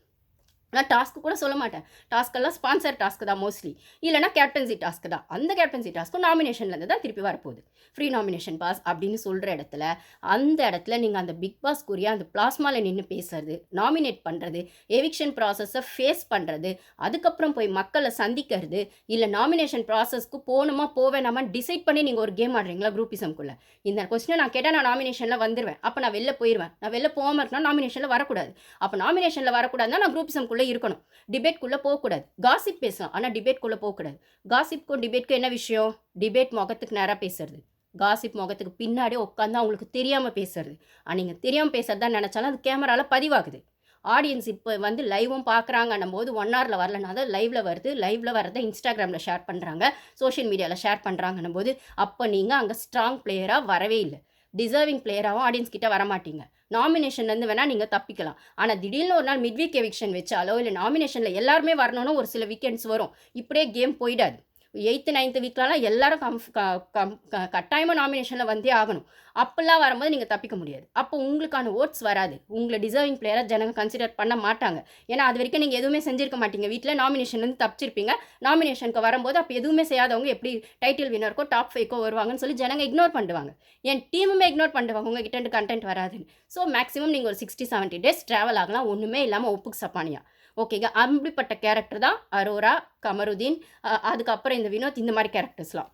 நான் டாஸ்க்கு கூட சொல்ல மாட்டேன். டாஸ்க்கெல்லாம் ஸ்பான்சர் டாஸ்க்கு தான் மோஸ்ட்லி இல்லைனா கேப்டன்சி டாஸ்க்கு தான். அந்த கேப்டன்சி டாஸ்க்கும் நாமினேஷன்லேருந்து தான் திருப்பி வரப்போகுது. ஃப்ரீ நாமினேஷன் பாஸ் அப்படின்னு சொல்கிற இடத்துல அந்த இடத்துல நீங்கள் அந்த பிக் பாஸ்க்குரிய அந்த பிளாஸ்மாவில் நின்று பேசுறது நாமினேட் பண்ணுறது எவிக்ஷன் ப்ராசஸை ஃபேஸ் பண்ணுறது அதுக்கப்புறம் போய் மக்களை சந்திக்கிறது இல்லை நாமினேஷன் ப்ராசஸ்க்கு போகணுமா போவேணாமா டிசைட் பண்ணி நீங்கள் ஒரு கேம் ஆடுறீங்களா குரூப்பிசம்குள்ளே இந்த கொஸ்டினை நான் கேட்டால் நான் நாமினேஷனில் வந்துடுவேன் அப்போ நான் வெளில போயிடுவேன் நான் வெளில போகாமல் இருக்கணும் நாமினேஷனில் வரக்கூடாது. அப்போ நாமினேஷனில் வரக்கூடாதுன்னா நான் குரூப்பிசம்குள்ளே இருக்கணும். டிபேட்குள்ளே போகக்கூடாது. காசிப் பேசலாம் ஆனால் டிபேட்குள்ளே போகக்கூடாது. காசிப்க்கும் டிபேட்க்கும் என்ன விஷயம்? டிபேட் முகத்துக்கு நேராக பேசுறது. காசிப் முகத்துக்கு பின்னாடி உட்காந்து அவங்களுக்கு தெரியாமல் பேசுறது. நீங்கள் தெரியாமல் பேசுறதா நினச்சாலும் அது கேமராவில் பதிவாகுது. ஆடியன்ஸ் இப்போ வந்து லைவும் பார்க்குறாங்கன்னும் போது ஒன் ஹவரில் வரலனா தான் லைவில் வருது. லைவில் வரதை இன்ஸ்டாகிராமில் ஷேர் பண்ணுறாங்க சோஷியல் மீடியாவில் ஷேர் பண்ணுறாங்கன்னும் போது அப்போ நீங்கள் அங்கே ஸ்ட்ராங் பிளேயராக வரவே இல்லை. டிசர்விங் பிளேயராகவும் ஆடியன்ஸ் கிட்ட வரமாட்டீங்க. நாமினேஷன்லேருந்து வேணால் நீங்கள் தப்பிக்கலாம். ஆனால் திடீர்னு ஒரு நாள் மிட் வீக் எவிக்ஷன் வச்சாலோ இல்லை நாமினேஷனில் எல்லாருமே வரணும்னு ஒரு சில வீக்கெண்ட்ஸ் வரும் இப்படியே கேம் போயிடாது. எயித்து நைன்த்து வீக்லலாம் எல்லாரும் கம் கம் கட்டாயமாக நாமினேஷனில் வந்தே ஆகணும். அப்போல்லாம் வரும்போது நீங்கள் தப்பிக்க முடியாது. அப்போ உங்களுக்கான ஓட்ஸ் வராது. உங்களை டிசர்விங் பிளேயராக ஜனங்க கன்சிடர் பண்ண மாட்டாங்க. ஏன்னா அது வரைக்கும் நீங்கள் எதுவுமே செஞ்சிருக்க மாட்டீங்க. வீட்டில் நாமினேஷன்லேருந்து தப்பிச்சிருப்பீங்க. நாமினேஷனுக்கு வரும்போது அப்போ எதுவுமே செய்யாதவங்க எப்படி டைட்டில் வினருக்கோ டாப் ஃபைவ்க்கோ வருவாங்கன்னு சொல்லி ஜனங்க இக்னோர் பண்ணுவாங்க. என் டீமுமே இக்னோர் பண்ணுவாங்க. உங்கள் கிட்ட கண்டென்ட் வராதுன்னு. ஸோ மேக்ஸிமம் நீங்கள் ஒரு சிக்ஸ்டி செவன்ட்டி டேஸ் ட்ராவல் ஆகலாம். ஒன்றுமே இல்லாமல் ஒப்புக்கு சப்பானியா. ஓகேங்க. அப்படிப்பட்ட கேரக்டர் தான் அரோரா கமருதீன். அதுக்கப்புறம் இந்த வினோத் இந்த மாதிரி கேரக்டர்ஸ்லாம்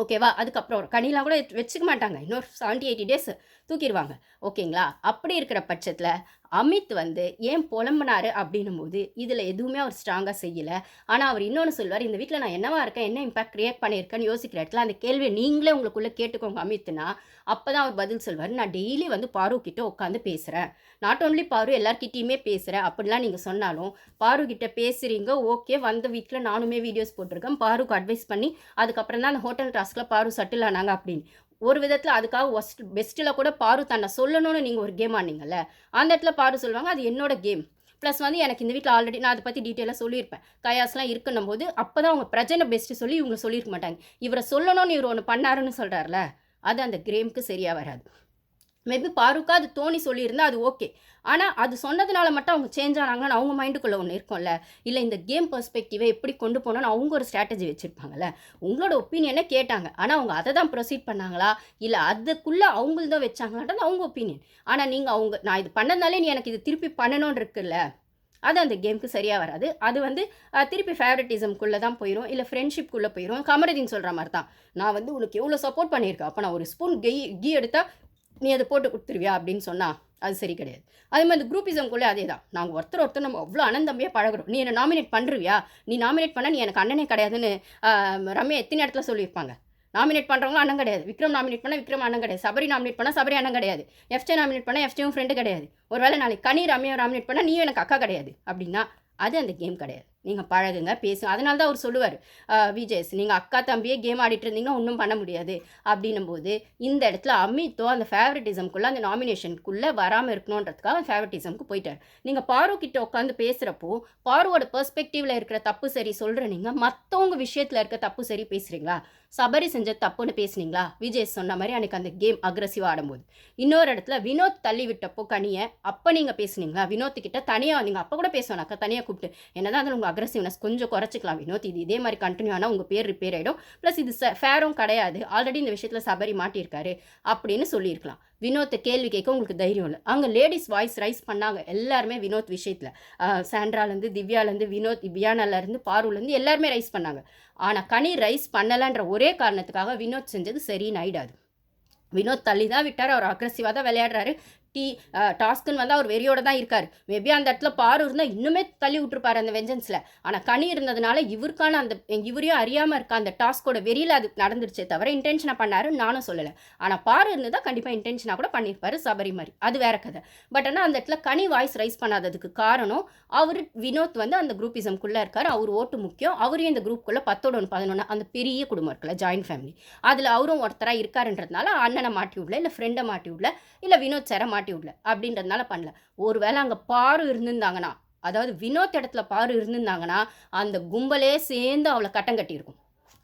ஓகேவா? அதுக்கப்புறம் கனிலாம் கூட வச்சுக்க மாட்டாங்க. இன்னொரு செவன்ட்டி எயிட்டி டேஸ் தூக்கிடுவாங்க. ஓகேங்களா? அப்படி இருக்கிற பட்சத்தில் அமித் வந்து ஏன் புலம்புனாரு அப்படின்னும் போது இதில் எதுவுமே அவர் ஸ்ட்ராங்காக செய்யலை. ஆனால் அவர் இன்னொன்று சொல்வார் இந்த வீட்டில் நான் என்னவா இருக்கேன் என்ன இம்பாக்ட் கிரியேட் பண்ணியிருக்கேன்னு யோசிக்கிற இடத்துல அந்த கேள்வியை நீங்களே உங்களுக்குள்ளே கேட்டுக்கோங்க அமித்னா. அப்போ தான் அவர் பதில் சொல்வார் நான் டெய்லி வந்து பாரு கிட்ட உட்காந்து பேசுகிறேன் நாட் ஓன்லி பாரு எல்லார்கிட்டயுமே பேசுகிறேன் அப்படிலாம் நீங்கள் சொன்னாலும் பாரு கிட்ட பேசுகிறீங்க ஓகே வந்த வீட்டில் நானுமே வீடியோஸ் போட்டிருக்கேன் பாருக்கு அட்வைஸ் பண்ணி அதுக்கப்புறம் தான் அந்த ஹோட்டல் டாஸ்கில் பாரு சட்டில் ஆனாங்க அப்படின்னு. ஒரு விதத்தில் அதுக்காக ஒஸ்ட் பெஸ்ட்டில் கூட பாரு தன்னை சொல்லணும்னு நீங்கள் ஒரு கேம் ஆனீங்கல்ல அந்த இடத்துல பாரு சொல்லுவாங்க அது என்னோட கேம் ப்ளஸ் வந்து எனக்கு இந்த வீட்டில் ஆல்ரெடி நான் அதை பற்றி டீட்டெயிலாக சொல்லியிருப்பேன். கயாஸ்லாம் இருக்குன்னும் போது அப்போ தான் அவங்க பிரஜனை பெஸ்ட்டு சொல்லி இவங்க சொல்லியிருக்க மாட்டாங்க. இவரை சொல்லணும்னு இவர் ஒன்று பண்ணாருன்னு சொல்கிறார்ல அது அந்த கேமுக்கு சரியாக வராது. மேபி பாருக்கா அது தோணி சொல்லியிருந்தால் அது ஓகே ஆனால் அது சொன்னதுனால மட்டும் அவங்க சேஞ்ச் ஆனாங்கன்னு அவங்க மைண்டுக்குள்ளே ஒன்று இருக்கும்ல. இல்லை இந்த கேம் பெர்ஸ்பெக்டிவை எப்படி கொண்டு போனோன்னு அவங்க ஒரு ஸ்ட்ராட்டஜி வச்சுருப்பாங்கல்ல. உங்களோட ஒப்பீனியனை கேட்டாங்க. ஆனால் அவங்க அதை தான் ப்ரொசீட் பண்ணாங்களா? இல்லை அதுக்குள்ளே அவங்கள்தான் வச்சாங்களான்றது அவங்க ஒப்பீனியன் ஆனால் நீங்கள் அவங்க நான் இது பண்ணதுனாலே நீ எனக்கு இது திருப்பி பண்ணணும்னு இருக்குல்ல. அது அந்த கேமுக்கு சரியாக வராது. அது வந்து திருப்பி ஃபேவரட்டிசம்குள்ளே தான் போயிடும் இல்லை ஃப்ரெண்ட்ஷிப்குள்ளே போயிடும் கமரதீன் சொல்கிற மாதிரி தான் நான் வந்து உனக்கு எவ்வளோ சப்போர்ட் பண்ணியிருக்கேன்? அப்போ நான் ஒரு ஸ்பூன் கீ கீ எடுத்தால் நீ அதை போட்டு கொடுத்துருவியா? அப்படின்னு சொன்னால் அது சரி கிடையாது. அதே மாதிரி இந்த குரூப்பிசம்குள்ளே அதே தான். நாங்கள் ஒருத்தர் ஒருத்தர் நம்ம அவ்வளோ அனந்தமையாக பழகுறோம். நீ என்னை நாமினேட் பண்ணுறியா நீ நாமினேட் பண்ண நீ எனக்கு அண்ணனே கிடையாதுன்னு ரம்யா எத்தனை இடத்துல சொல்லியிருப்பாங்க? நாமினேட் பண்ணுறவங்க அண்ணன் கிடையாது. விக்ரம் நாமினேட் பண்ணால் விக்ரம் அண்ணன் கிடையாது. சபரி நாமினேட் பண்ணால் சபரி அண்ணன் கிடையாது. எஃப்ஜே நாமினேட் பண்ணால் எஃப்ஜேவும் ஃப்ரெண்டு கிடையாது. ஒரு வேளை நாளைக்கு கனி ரம்யா நாமினேட் பண்ணால் நீயும் எனக்கு அக்கா கிடையாது அப்படின்னா அது அந்த கேம் கிடையாது. நீங்கள் பழகுங்க பேசுங்க அதனால தான் அவர் சொல்லுவார் விஜய்ஸ் நீங்கள் அக்கா தம்பியே கேம் ஆடிட்டு இருந்தீங்கன்னா ஒன்றும் பண்ண முடியாது. அப்படின்னும் போது இந்த இடத்துல அமித்தோ அந்த ஃபேவரட்டிசம்குள்ளே அந்த நாமினேஷனுக்குள்ளே வராமல் இருக்கணுன்றதுக்காக ஃபேவரட்டிசம்க்கு போயிட்டார். நீங்கள் பாரு கிட்ட உட்காந்து பேசுகிறப்போ பாருவோட பெர்ஸ்பெக்டிவில் இருக்கிற தப்பு சரி சொல்கிற நீங்கள் மற்றவங்க விஷயத்தில் இருக்க தப்பு சரி பேசுகிறீங்களா சபரி செஞ்ச தப்புன்னு பேசுனீங்களா? விஜய் சொன்ன மாதிரி அன்றைக்கி அந்த கேம் அக்ரஸிவாக ஆடும்போது. இன்னொரு இடத்துல வினோத் தள்ளி விட்டப்போ கனியை அப்போ நீங்கள் பேசுனீங்களா? வினோத்துக்கிட்ட தனியாக நீங்கள் அப்போ கூட பேசுவானாக்கா தனியாக கூப்பிட்டு. என்னதான் அதில் உங்கள் அக்ரஸிவ்னஸ் கொஞ்சம் குறைச்சிக்கலாம் வினோத். இது இதே மாதிரி கண்டினியூ ஆனால் உங்கள் பேர் ரிப்பேர் ஆகிடும் ப்ளஸ் இது ஃபேரும் கிடையாது. ஆல்ரெடி இந்த விஷயத்தில் சபரி மாட்டியிருக்காரு அப்படின்னு சொல்லியிருக்கலாம். வினோத்தை கேள்வி கேட்க உங்களுக்கு தைரியம் இல்லை. அங்கே லேடிஸ் வாய்ஸ் ரைஸ் பண்ணாங்க. எல்லாருமே வினோத் விஷயத்தில். சாண்ட்ராலேருந்து திவ்யாலேருந்து வினோத் வியானாலேருந்து பாருலேருந்து எல்லாருமே ரைஸ் பண்ணாங்க. ஆனால் கனி ரைஸ் பண்ணலைன்ற ஒரே காரணத்துக்காக வினோத் செஞ்சது சரின்னு ஆயிடாது. வினோத் தள்ளி தான் விட்டார். அவர் அக்ரஸிவாக தான் விளையாடுறாரு. டி டாஸ்க்குன்னு வந்து அவர் வெறியோட தான் இருக்கார். மேபி அந்த இடத்துல பாரு இருந்தால் இன்னுமே தள்ளி விட்டுருப்பார் அந்த வெஞ்சன்ஸில். ஆனால் கனி இருந்ததுனால இவருக்கான அந்த இவரையும் அறியாமல் இருக்க அந்த டாஸ்க்கோட வெறியில் அது நடந்துருச்சே தவிர இன்டென்ஷனாக பண்ணாரு நானும் சொல்லலை. ஆனால் பாரு இருந்ததா கண்டிப்பாக இன்டென்ஷனாக கூட பண்ணியிருப்பாரு சபரி மாதிரி. அது வேற கதை. பட் ஆனால் அந்த இடத்துல கனி வாய்ஸ் ரைஸ் பண்ணாததுக்கு காரணம் அவர் வினோத் வந்து அந்த குரூப்பிசம்குள்ளே இருக்கார். அவர் ஓட்டு முக்கியம். அவரையும் இந்த குரூப்குள்ளே பத்தோட ஒன்று பதினொன்று அந்த பெரிய குடும்பம் இருக்குல்ல ஜாயின்ட் ஃபேமிலி அதில் அவரும் ஒருத்தராக இருக்காருன்றதுனால அண்ணனை மாட்டி விடல இல்லை ஃப்ரெண்டை மாட்டி விடல இல்லை வினோத் சேர மாட்டி விடல. அப்படின்றதுனால பண்ணல. ஒருவேளை அங்கே பாரு இருந்திருந்தாங்கன்னா அதாவது வினோத் இடத்துல பாரு இருந்திருந்தாங்கன்னா அந்த கும்பலே சேர்ந்து அவளை கட்டம் கட்டியிருக்கும்.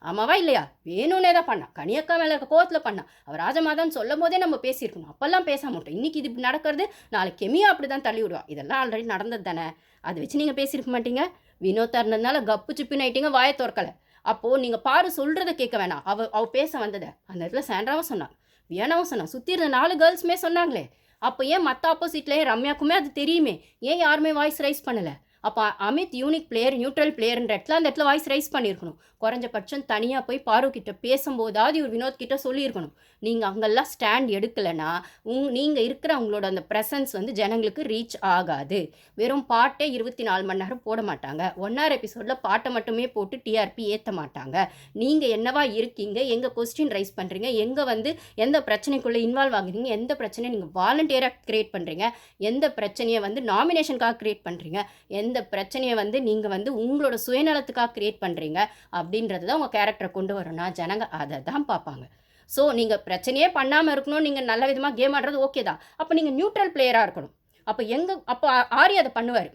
ஆமாவா இல்லையா? வேணும்னே தான் பண்ணா. கனியக்கா மேலே இருக்க கோவத்தில் பண்ணா. அவர் ராஜமாதான் சொல்லும் போதே நம்ம பேசியிருக்கணும். அப்போல்லாம் பேச மாட்டோம் இன்னைக்கு இது இப்படி நடக்கிறது நாளைக்கு கெமியா அப்படி தான் தள்ளி விடுவா. இதெல்லாம் ஆல்ரெடி நடந்தது தானே. அதை வச்சு நீங்கள் பேசியிருக்க மாட்டீங்க? வினோத்தா இருந்ததுனால கப்பு சிப்பி நைட்டிங்க வாயை திறக்கலை. அப்போது நீங்கள் பாரு சொல்கிறத கேட்க வேணாம். அவ அவள் பேச வந்ததை. அந்த இடத்துல சாண்ட்ராவும் சொன்னான். வியானாவும் சொன்னான். சுற்றி இருந்த நாலு கேர்ள்ஸுமே சொன்னாங்களே. அப்போ ஏன் மற்ற ஆப்போசிட்லேயே ரம்யாக்குமே அது தெரியுமே? ஏன் யாருமே வாய்ஸ் ரைஸ் பண்ணலை? அப்போ அமித் யூனிக் பிளேயர் நியூட்ரல் பிளேயர்ன்ற இடத்துல அந்த இடத்துல வாய்ஸ் ரைஸ் பண்ணியிருக்கணும் குறைஞ்சபட்சம் தனியாக போய் பாரு கிட்ட பேசும்போதாவது இவர் வினோத் கிட்ட சொல்லியிருக்கணும். நீங்கள் அங்கெல்லாம் ஸ்டாண்ட் எடுக்கலைன்னா உங் நீங்கள் இருக்கிற உங்களோட அந்த ப்ரெசன்ஸ் வந்து ஜனங்களுக்கு ரீச் ஆகாது. வெறும் பாட்டே இருபத்தி நாலு மணி நேரம் போட மாட்டாங்க. ஒன்னார் எபிசோடில் பாட்டை மட்டுமே போட்டு டிஆர்பி ஏற்ற மாட்டாங்க. நீங்கள் என்னவா இருக்கீங்க? எங்கே கொஸ்டின் ரைஸ் பண்ணுறீங்க எங்கே வந்து எந்த பிரச்சனைக்குள்ளே இன்வால்வ் ஆகுறீங்க? எந்த பிரச்சனையை நீங்கள் வாலண்டியராக க்ரியேட் பண்ணுறீங்க எந்த பிரச்சனையை வந்து நாமினேஷனுக்காக க்ரியேட் பண்ணுறீங்க எந்த பிரச்சனையை வந்து நீங்கள் வந்து உங்களோட சுயநலத்துக்காக க்ரியேட் பண்ணுறீங்க அப்படின்றது தான் உங்கள் கேரக்டரை கொண்டு வரணும்னா ஜனங்க அதை தான் பார்ப்பாங்க. ஸோ நீங்கள் பிரச்சனையே பண்ணாமல் இருக்கணும் நீங்கள் நல்ல விதமாக கேம் ஆடுறது ஓகே தான். அப்போ நீங்கள் நியூட்ரல் பிளேயராக இருக்கணும். அப்போ எங்கே அப்போ ஆரி அதை பண்ணுவார்.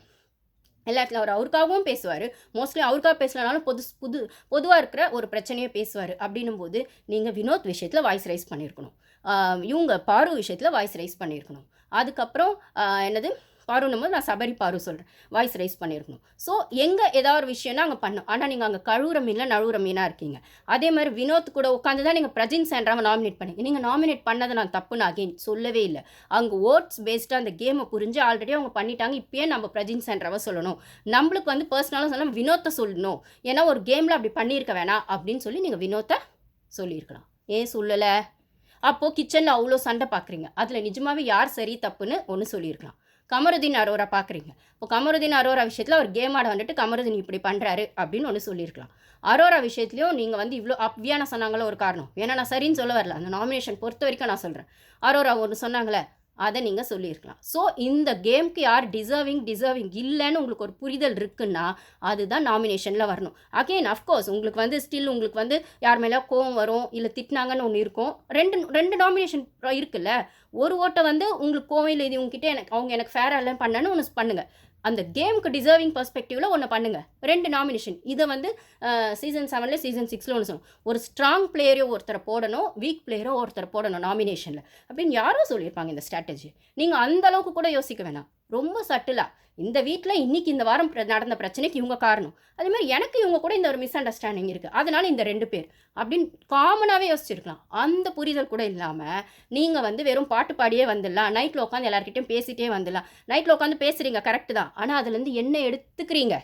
எல்லா இடத்துல அவர் அவருக்காகவும் பேசுவார். மோஸ்ட்லி அவருக்காக பேசலனாலும் பொது புது பொதுவாக இருக்கிற ஒரு பிரச்சனையை பேசுவார். அப்படின்னும் போது நீங்கள் வினோத் விஷயத்தில் வாய்ஸ் ரைஸ் பண்ணியிருக்கணும். இவங்க பாரு விஷயத்தில் வாய்ஸ் ரைஸ் பண்ணியிருக்கணும். அதுக்கப்புறம் என்னது? பாருன்னும் போது நான் சபரி பாரு சொல்கிறேன் வாய்ஸ் ரைஸ் பண்ணியிருக்கணும் ஸோ எங்கே ஏதாவது ஒரு விஷயம்னா அங்கே பண்ணும் ஆனால் நீங்கள் அங்கே கழுவுற மீனில் நழுவுற மீனாக இருக்கீங்க. அதே மாதிரி வினோத் கூட உட்காந்து தான் நீங்கள் பிரஜின் சேன்றாவை நாமினேட் பண்ணீங்க. நீங்கள் நாமினேட் பண்ணதை நான் தப்புன்னு அகைன் சொல்லவே இல்லை. அங்கே ஓட்ஸ் பேஸ்டாக அந்த கேமை புரிஞ்சு ஆல்ரெடி அவங்க பண்ணிட்டாங்க. இப்பயே நம்ம பிரஜின் சேன்றாவை சொல்லணும். நம்மளுக்கு வந்து பர்சனலாக சொல்லணும் வினோத்தை சொல்லணும். ஏன்னா ஒரு கேமில் அப்படி பண்ணியிருக்க வேணாம் அப்படின்னு சொல்லி நீங்கள் வினோத்தை சொல்லியிருக்கலாம். ஏன் சொல்லலை? அப்போது கிச்சனில் அவ்வளோ சண்டை பார்க்குறீங்க அதில் நிஜமாகவே யார் சரி தப்புன்னு ஒன்று சொல்லியிருக்கலாம். கமருதீன் அரோரா பார்க்குறீங்க இப்போ கமருதீன் அரோரா விஷயத்தில் அவர் கேம் ஆட வந்துட்டு கமருதீன் இப்படி பண்ணுறாரு அப்படின்னு ஒன்று சொல்லியிருக்கலாம். அரோரா விஷயத்துலையும் நீங்கள் வந்து இவ்வளோ அப்வியான சொன்னாங்களோ ஒரு காரணம். ஏன்னா நான் சரின்னு சொல்ல வரல. அந்த நாமினேஷன் பொறுத்த வரைக்கும் நான் சொல்கிறேன் அரோரா ஒன்று சொன்னாங்களே அதை நீங்கள் சொல்லியிருக்கலாம். ஸோ இந்த கேம்க்கு யார் டிசர்விங் டிசர்விங் இல்லைன்னு உங்களுக்கு ஒரு புரிதல் இருக்குன்னா அதுதான் நாமினேஷனில் வரணும். அகெயின் அஃப்கோர்ஸ் உங்களுக்கு வந்து ஸ்டில் உங்களுக்கு வந்து யார் மேலே கோவம் வரும் இல்லை திட்டினாங்கன்னு ஒன்று இருக்கும். ரெண்டு ரெண்டு நாமினேஷன் இருக்குல்ல? ஒரு ஓட்டை வந்து உங்களுக்கு கோவம் இல்லை இது உங்ககிட்ட எனக்கு அவங்க எனக்கு ஃபேராக இல்லைன்னு பண்ணேன்னு ஒன்று பண்ணுங்கள் அந்த கேமுக்கு டிசர்விங் பர்ஸ்பெக்டிவில் ஒன்று பண்ணுங்கள் ரெண்டு நாமினேஷன் இதை வந்து சீசன் செவனில் சீசன் சிக்ஸில் ஒன்று சொல்லணும் ஒரு ஸ்ட்ராங் பிளேயரோ ஒருத்தரை போடணும் வீக் பிளேயரோ ஒருத்தரை போடணும் நாமினேஷனில் அப்படின்னு யாரோ சொல்லியிருப்பாங்க இந்த ஸ்ட்ராட்டஜி நீங்கள் அந்த அளவுக்கு கூட யோசிக்க வேணாம். ரொம்ப சட்டிலாக இந்த வீட்டில் இன்னைக்கு இந்த வாரம் நடந்த பிரச்சனைக்கு இவங்க காரணம். அதேமாதிரி எனக்கு இவங்க கூட இந்த ஒரு மிஸ் அண்டர்ஸ்டாண்டிங் இருக்குது அதனால இந்த ரெண்டு பேர் அப்படின்னு காமனாகவே யோசிச்சிருக்கலாம். அந்த புரிதல் கூட இல்லாமல் நீங்கள் வந்து வெறும் பாட்டு பாடியே வந்துடலாம். நைட்டில் உட்காந்து எல்லாருக்கிட்டையும் பேசிட்டே வந்துடலாம். நைட்டில் உட்காந்து பேசுகிறீங்க கரெக்டு தான். ஆனால் அதுலேருந்து என்ன எடுத்துக்கிறீங்க?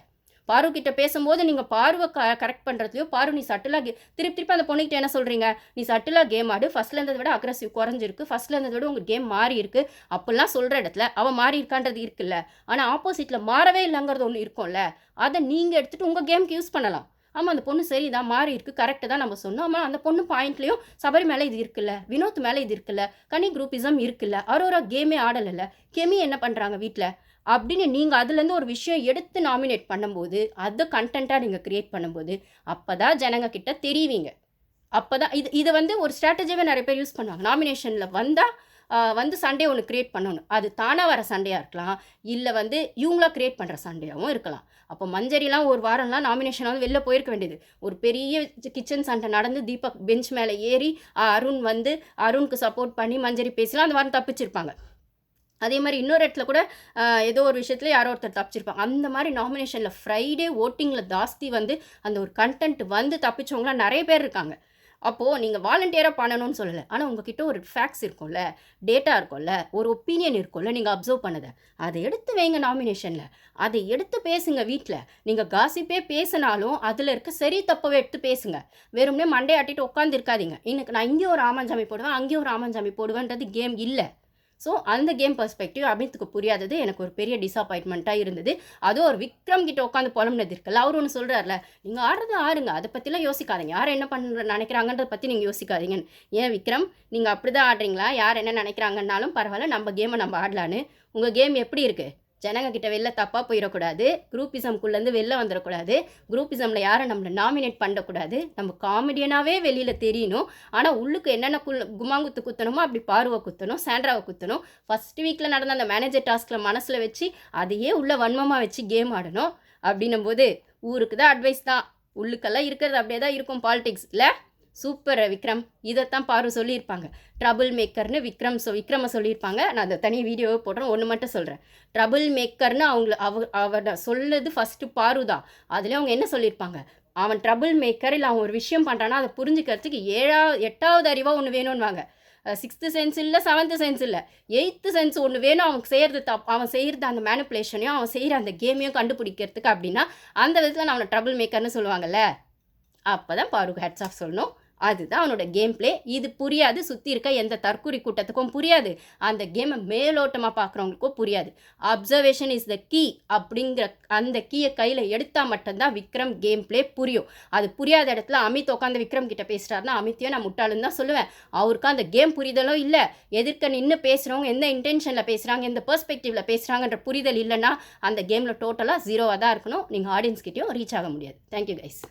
பாரு கிட்ட பேசும்போது நீங்கள் பார்வை க கரெக்ட் பண்ணுறதுலையோ பாரு நீ சட்டிலாக கே திருப்பி திருப்பி அந்த பொண்ணுகிட்ட என்ன சொல்கிறீங்க நீ சட்டிலாக கேம் ஆடு. ஃபஸ்ட்டில் இருந்ததை விட அக்ரஸிவ் குறைஞ்சிருக்கு. ஃபஸ்ட்டில் இருந்ததை விட உங்கள் கேம் மாறி இருக்கு. அப்படிலாம் சொல்கிற இடத்துல அவள் மாறி இருக்கான்றது இருக்குல்ல. ஆனால் ஆப்போசிட்டில் மாறவே இல்லைங்கிறது ஒன்று இருக்கும்ல. அதை நீங்கள் எடுத்துகிட்டு உங்கள் கேமுக்கு யூஸ் பண்ணலாம். ஆமாம் அந்த பொண்ணு சரிதான் மாறி இருக்கு கரெக்டு தான் நம்ம சொன்னோம். ஆமாம் அந்த பொண்ணு பாயிண்ட்லேயும் சபரி மேலே இது இருக்குல்ல வினோத் மேலே இது இருக்குல்ல கனி குரூப்பிசம் இருக்குல்ல அரோரா கேமே ஆடலைல்ல. கெமி என்ன பண்ணுறாங்க வீட்டில் அப்படின்னு நீங்கள் அதுலேருந்து ஒரு விஷயம் எடுத்து நாமினேட் பண்ணும்போது அதை கண்டென்ட்டாக நீங்கள் க்ரியேட் பண்ணும்போது அப்போ தான் ஜனங்க கிட்ட தெரிவிங்க. அப்போ தான் இது இதை வந்து ஒரு ஸ்ட்ராட்டஜியாகவே நிறைய பேர் யூஸ் பண்ணுவாங்க. நாமினேஷனில் வந்தால் வந்து சண்டே ஒன்று க்ரியேட் பண்ணணும். அது தானாக வர சண்டையாக இருக்கலாம். இல்லை வந்து இவங்களா க்ரியேட் பண்ணுற சண்டையாகவும் இருக்கலாம். அப்போ மஞ்சரிலாம் ஒரு வாரம்லாம் நாமினேஷன் வந்து வெளில போயிருக்க வேண்டியது. ஒரு பெரிய கிச்சன் சண்டை நடந்து தீபக் பெஞ்ச் மேலே ஏறி அருண் வந்து அருணுக்கு சப்போர்ட் பண்ணி மஞ்சரி பேசலாம் அந்த வாரம் தப்பிச்சிருப்பாங்க. அதே மாதிரி இன்னொரு இடத்துல கூட ஏதோ ஒரு விஷயத்துல யாரோ ஒருத்தர் தப்பிச்சிருப்பாங்க. அந்த மாதிரி நாமினேஷனில் ஃப்ரைடே ஓட்டிங்கில் ஜாஸ்தி வந்து அந்த ஒரு கண்டென்ட் வந்து தப்பிச்சவங்களாம் நிறைய பேர் இருக்காங்க. அப்போது நீங்கள் வாலண்டியராக பண்ணணும்னு சொல்லலை. ஆனால் உங்ககிட்ட ஒரு ஃபேக்ட்ஸ் இருக்கும்ல டேட்டா இருக்கும்ல ஒரு ஒப்பீனியன் இருக்கும்ல நீங்கள் அப்சர்வ் பண்ணதை. அதை எடுத்து வைங்க நாமினேஷனில் அதை எடுத்து பேசுங்க வீட்டில் நீங்கள் காசிப்பே பேசினாலும் அதில் இருக்க சரி தப்பவை எடுத்து பேசுங்க. வெறும்னே மண்டே ஆட்டிட்டு உட்காந்துருக்காதீங்க இன்னைக்கு நான் இங்கேயும் ஒரு ஆமாஞ்சாமி போடுவேன் அங்கேயும் ஒரு ஆமாஞ்சாமி போடுவேன்றது கேம் இல்லை. ஸோ அந்த கேம் பர்ஸ்பெக்டிவ் அமித்துக்கு புரியாதது எனக்கு ஒரு பெரிய டிஸப்பாயின்மெண்ட்டாக இருந்தது. அதுவும் ஒரு விக்ரம் கிட்ட உட்காந்து புலம்புனது இருக்குல்ல அவர் ஒன்று சொல்கிறார்ல நீங்கள் ஆடுறது ஆடுங்க. அதை பற்றிலாம் யோசிக்காதீங்க. யார் என்ன பண்ணுற நினைக்கிறாங்கன்றத பற்றி நீங்கள் யோசிக்காதீங்கன்னு. ஏன் விக்ரம்? நீங்கள் அப்படி தான் ஆடுறீங்களா? யார் என்ன நினைக்கிறாங்கன்னாலும் பரவாயில்ல. நம்ம கேமை நம்ம ஆடலான்னு. உங்கள் கேம் எப்படி இருக்குது ஜனங்க கிட்ட வெளில தப்பாக போயிடக்கூடாது. குரூப்பிசம்குள்ளேருந்து வெளில வந்துடக்கூடாது. குரூப்பிசமில் யாரை நம்மளை நாமினேட் பண்ணக்கூடாது. நம்ம காமெடியனாகவே வெளியில் தெரியணும். ஆனால் உள்ளுக்கு என்னென்ன குல் குமாங்குத்து குத்தணுமோ அப்படி பார்வை குத்தணும் சாண்ட்ராவை குத்தணும். ஃபஸ்ட் வீக்கில் நடந்த அந்த மேனேஜர் டாஸ்கில் மனசில் வச்சு அதையே உள்ள வன்மமாக வச்சு கேம் ஆடணும். அப்படின்னும் போது ஊருக்கு தான். அட்வைஸ் தான் உள்ளுக்கெல்லாம் இருக்கிறது அப்படியே தான் இருக்கும் பாலிடிக்ஸ் இல்லை? சூப்பர் விக்ரம். இதைத்தான் பாரு சொல்லியிருப்பாங்க. ட்ரபுள் மேக்கர்னு விக்ரம் சொ விக்ரம சொல்லியிருப்பாங்க. நான் அந்த தனி வீடியோவை போடுறேன். ஒன்று மட்டும் சொல்கிறேன் ட்ரபுள் மேக்கர்னு அவங்கள அவ அவட சொல்லது ஃபஸ்ட்டு பாரு தான். அதுலேயும் அவங்க என்ன சொல்லியிருப்பாங்க? அவன் ட்ரபுள் மேக்கர் இல்லை அவன் ஒரு விஷயம் பண்ணுறான்னா அதை புரிஞ்சுக்கிறதுக்கு ஏழாவது எட்டாவது அறிவாக ஒன்று வேணும்னுவாங்க. சிக்ஸ்த்து சென்ஸ் இல்லை செவன்த்து சென்ஸ் இல்லை. எயித்து சென்ஸ் ஒன்று வேணும். அவன் செய்கிறது தப் அவன் செய்கிறது அந்த மேனிப்புலேஷனையும் அவன் செய்கிற அந்த கேமையும் கண்டுபிடிக்கிறதுக்கு அப்படின்னா அந்த விதத்தில் நான் அவனை ட்ரபுள் மேக்கர்னு சொல்லுவாங்கல்ல. அப்போ தான் பாருக்கு ஹெட்ஸ் ஆஃப் சொல்லணும். அதுதான் அவனோட கேம் ப்ளே இது புரியாது. சுற்றி இருக்க எந்த தற்குறி கூட்டத்துக்கும் புரியாது. அந்த கேமை மேலோட்டமாக பார்க்குறவங்களுக்கும் புரியாது. அப்சர்வேஷன் இஸ் த கீ அப்படிங்கிற அந்த கீயை கையில் எடுத்தால் மட்டும்தான் விக்ரம் கேம் பிளே புரியும். அது புரியாத இடத்துல அமித் உட்காந்து விக்ரம் கிட்ட பேசுகிறாருன்னா அமித்தையும் நான் முட்டாளுன்னு தான் சொல்லுவேன். அவருக்கு அந்த கேம் புரிதலும் இல்லை. எதிர்க்க நின்று பேசுகிறவங்க எந்த இன்டென்ஷனில் பேசுகிறாங்க எந்த பெர்ஸ்பெக்டிவில் பேசுகிறாங்கன்ற புரிதல் இல்லைன்னா அந்த கேமில் டோட்டலாக ஜீரோவாக தான் இருக்கணும். நீங்கள் ஆடியன்ஸ் கிட்டேயும் ரீச் ஆக முடியாது. Thank you guys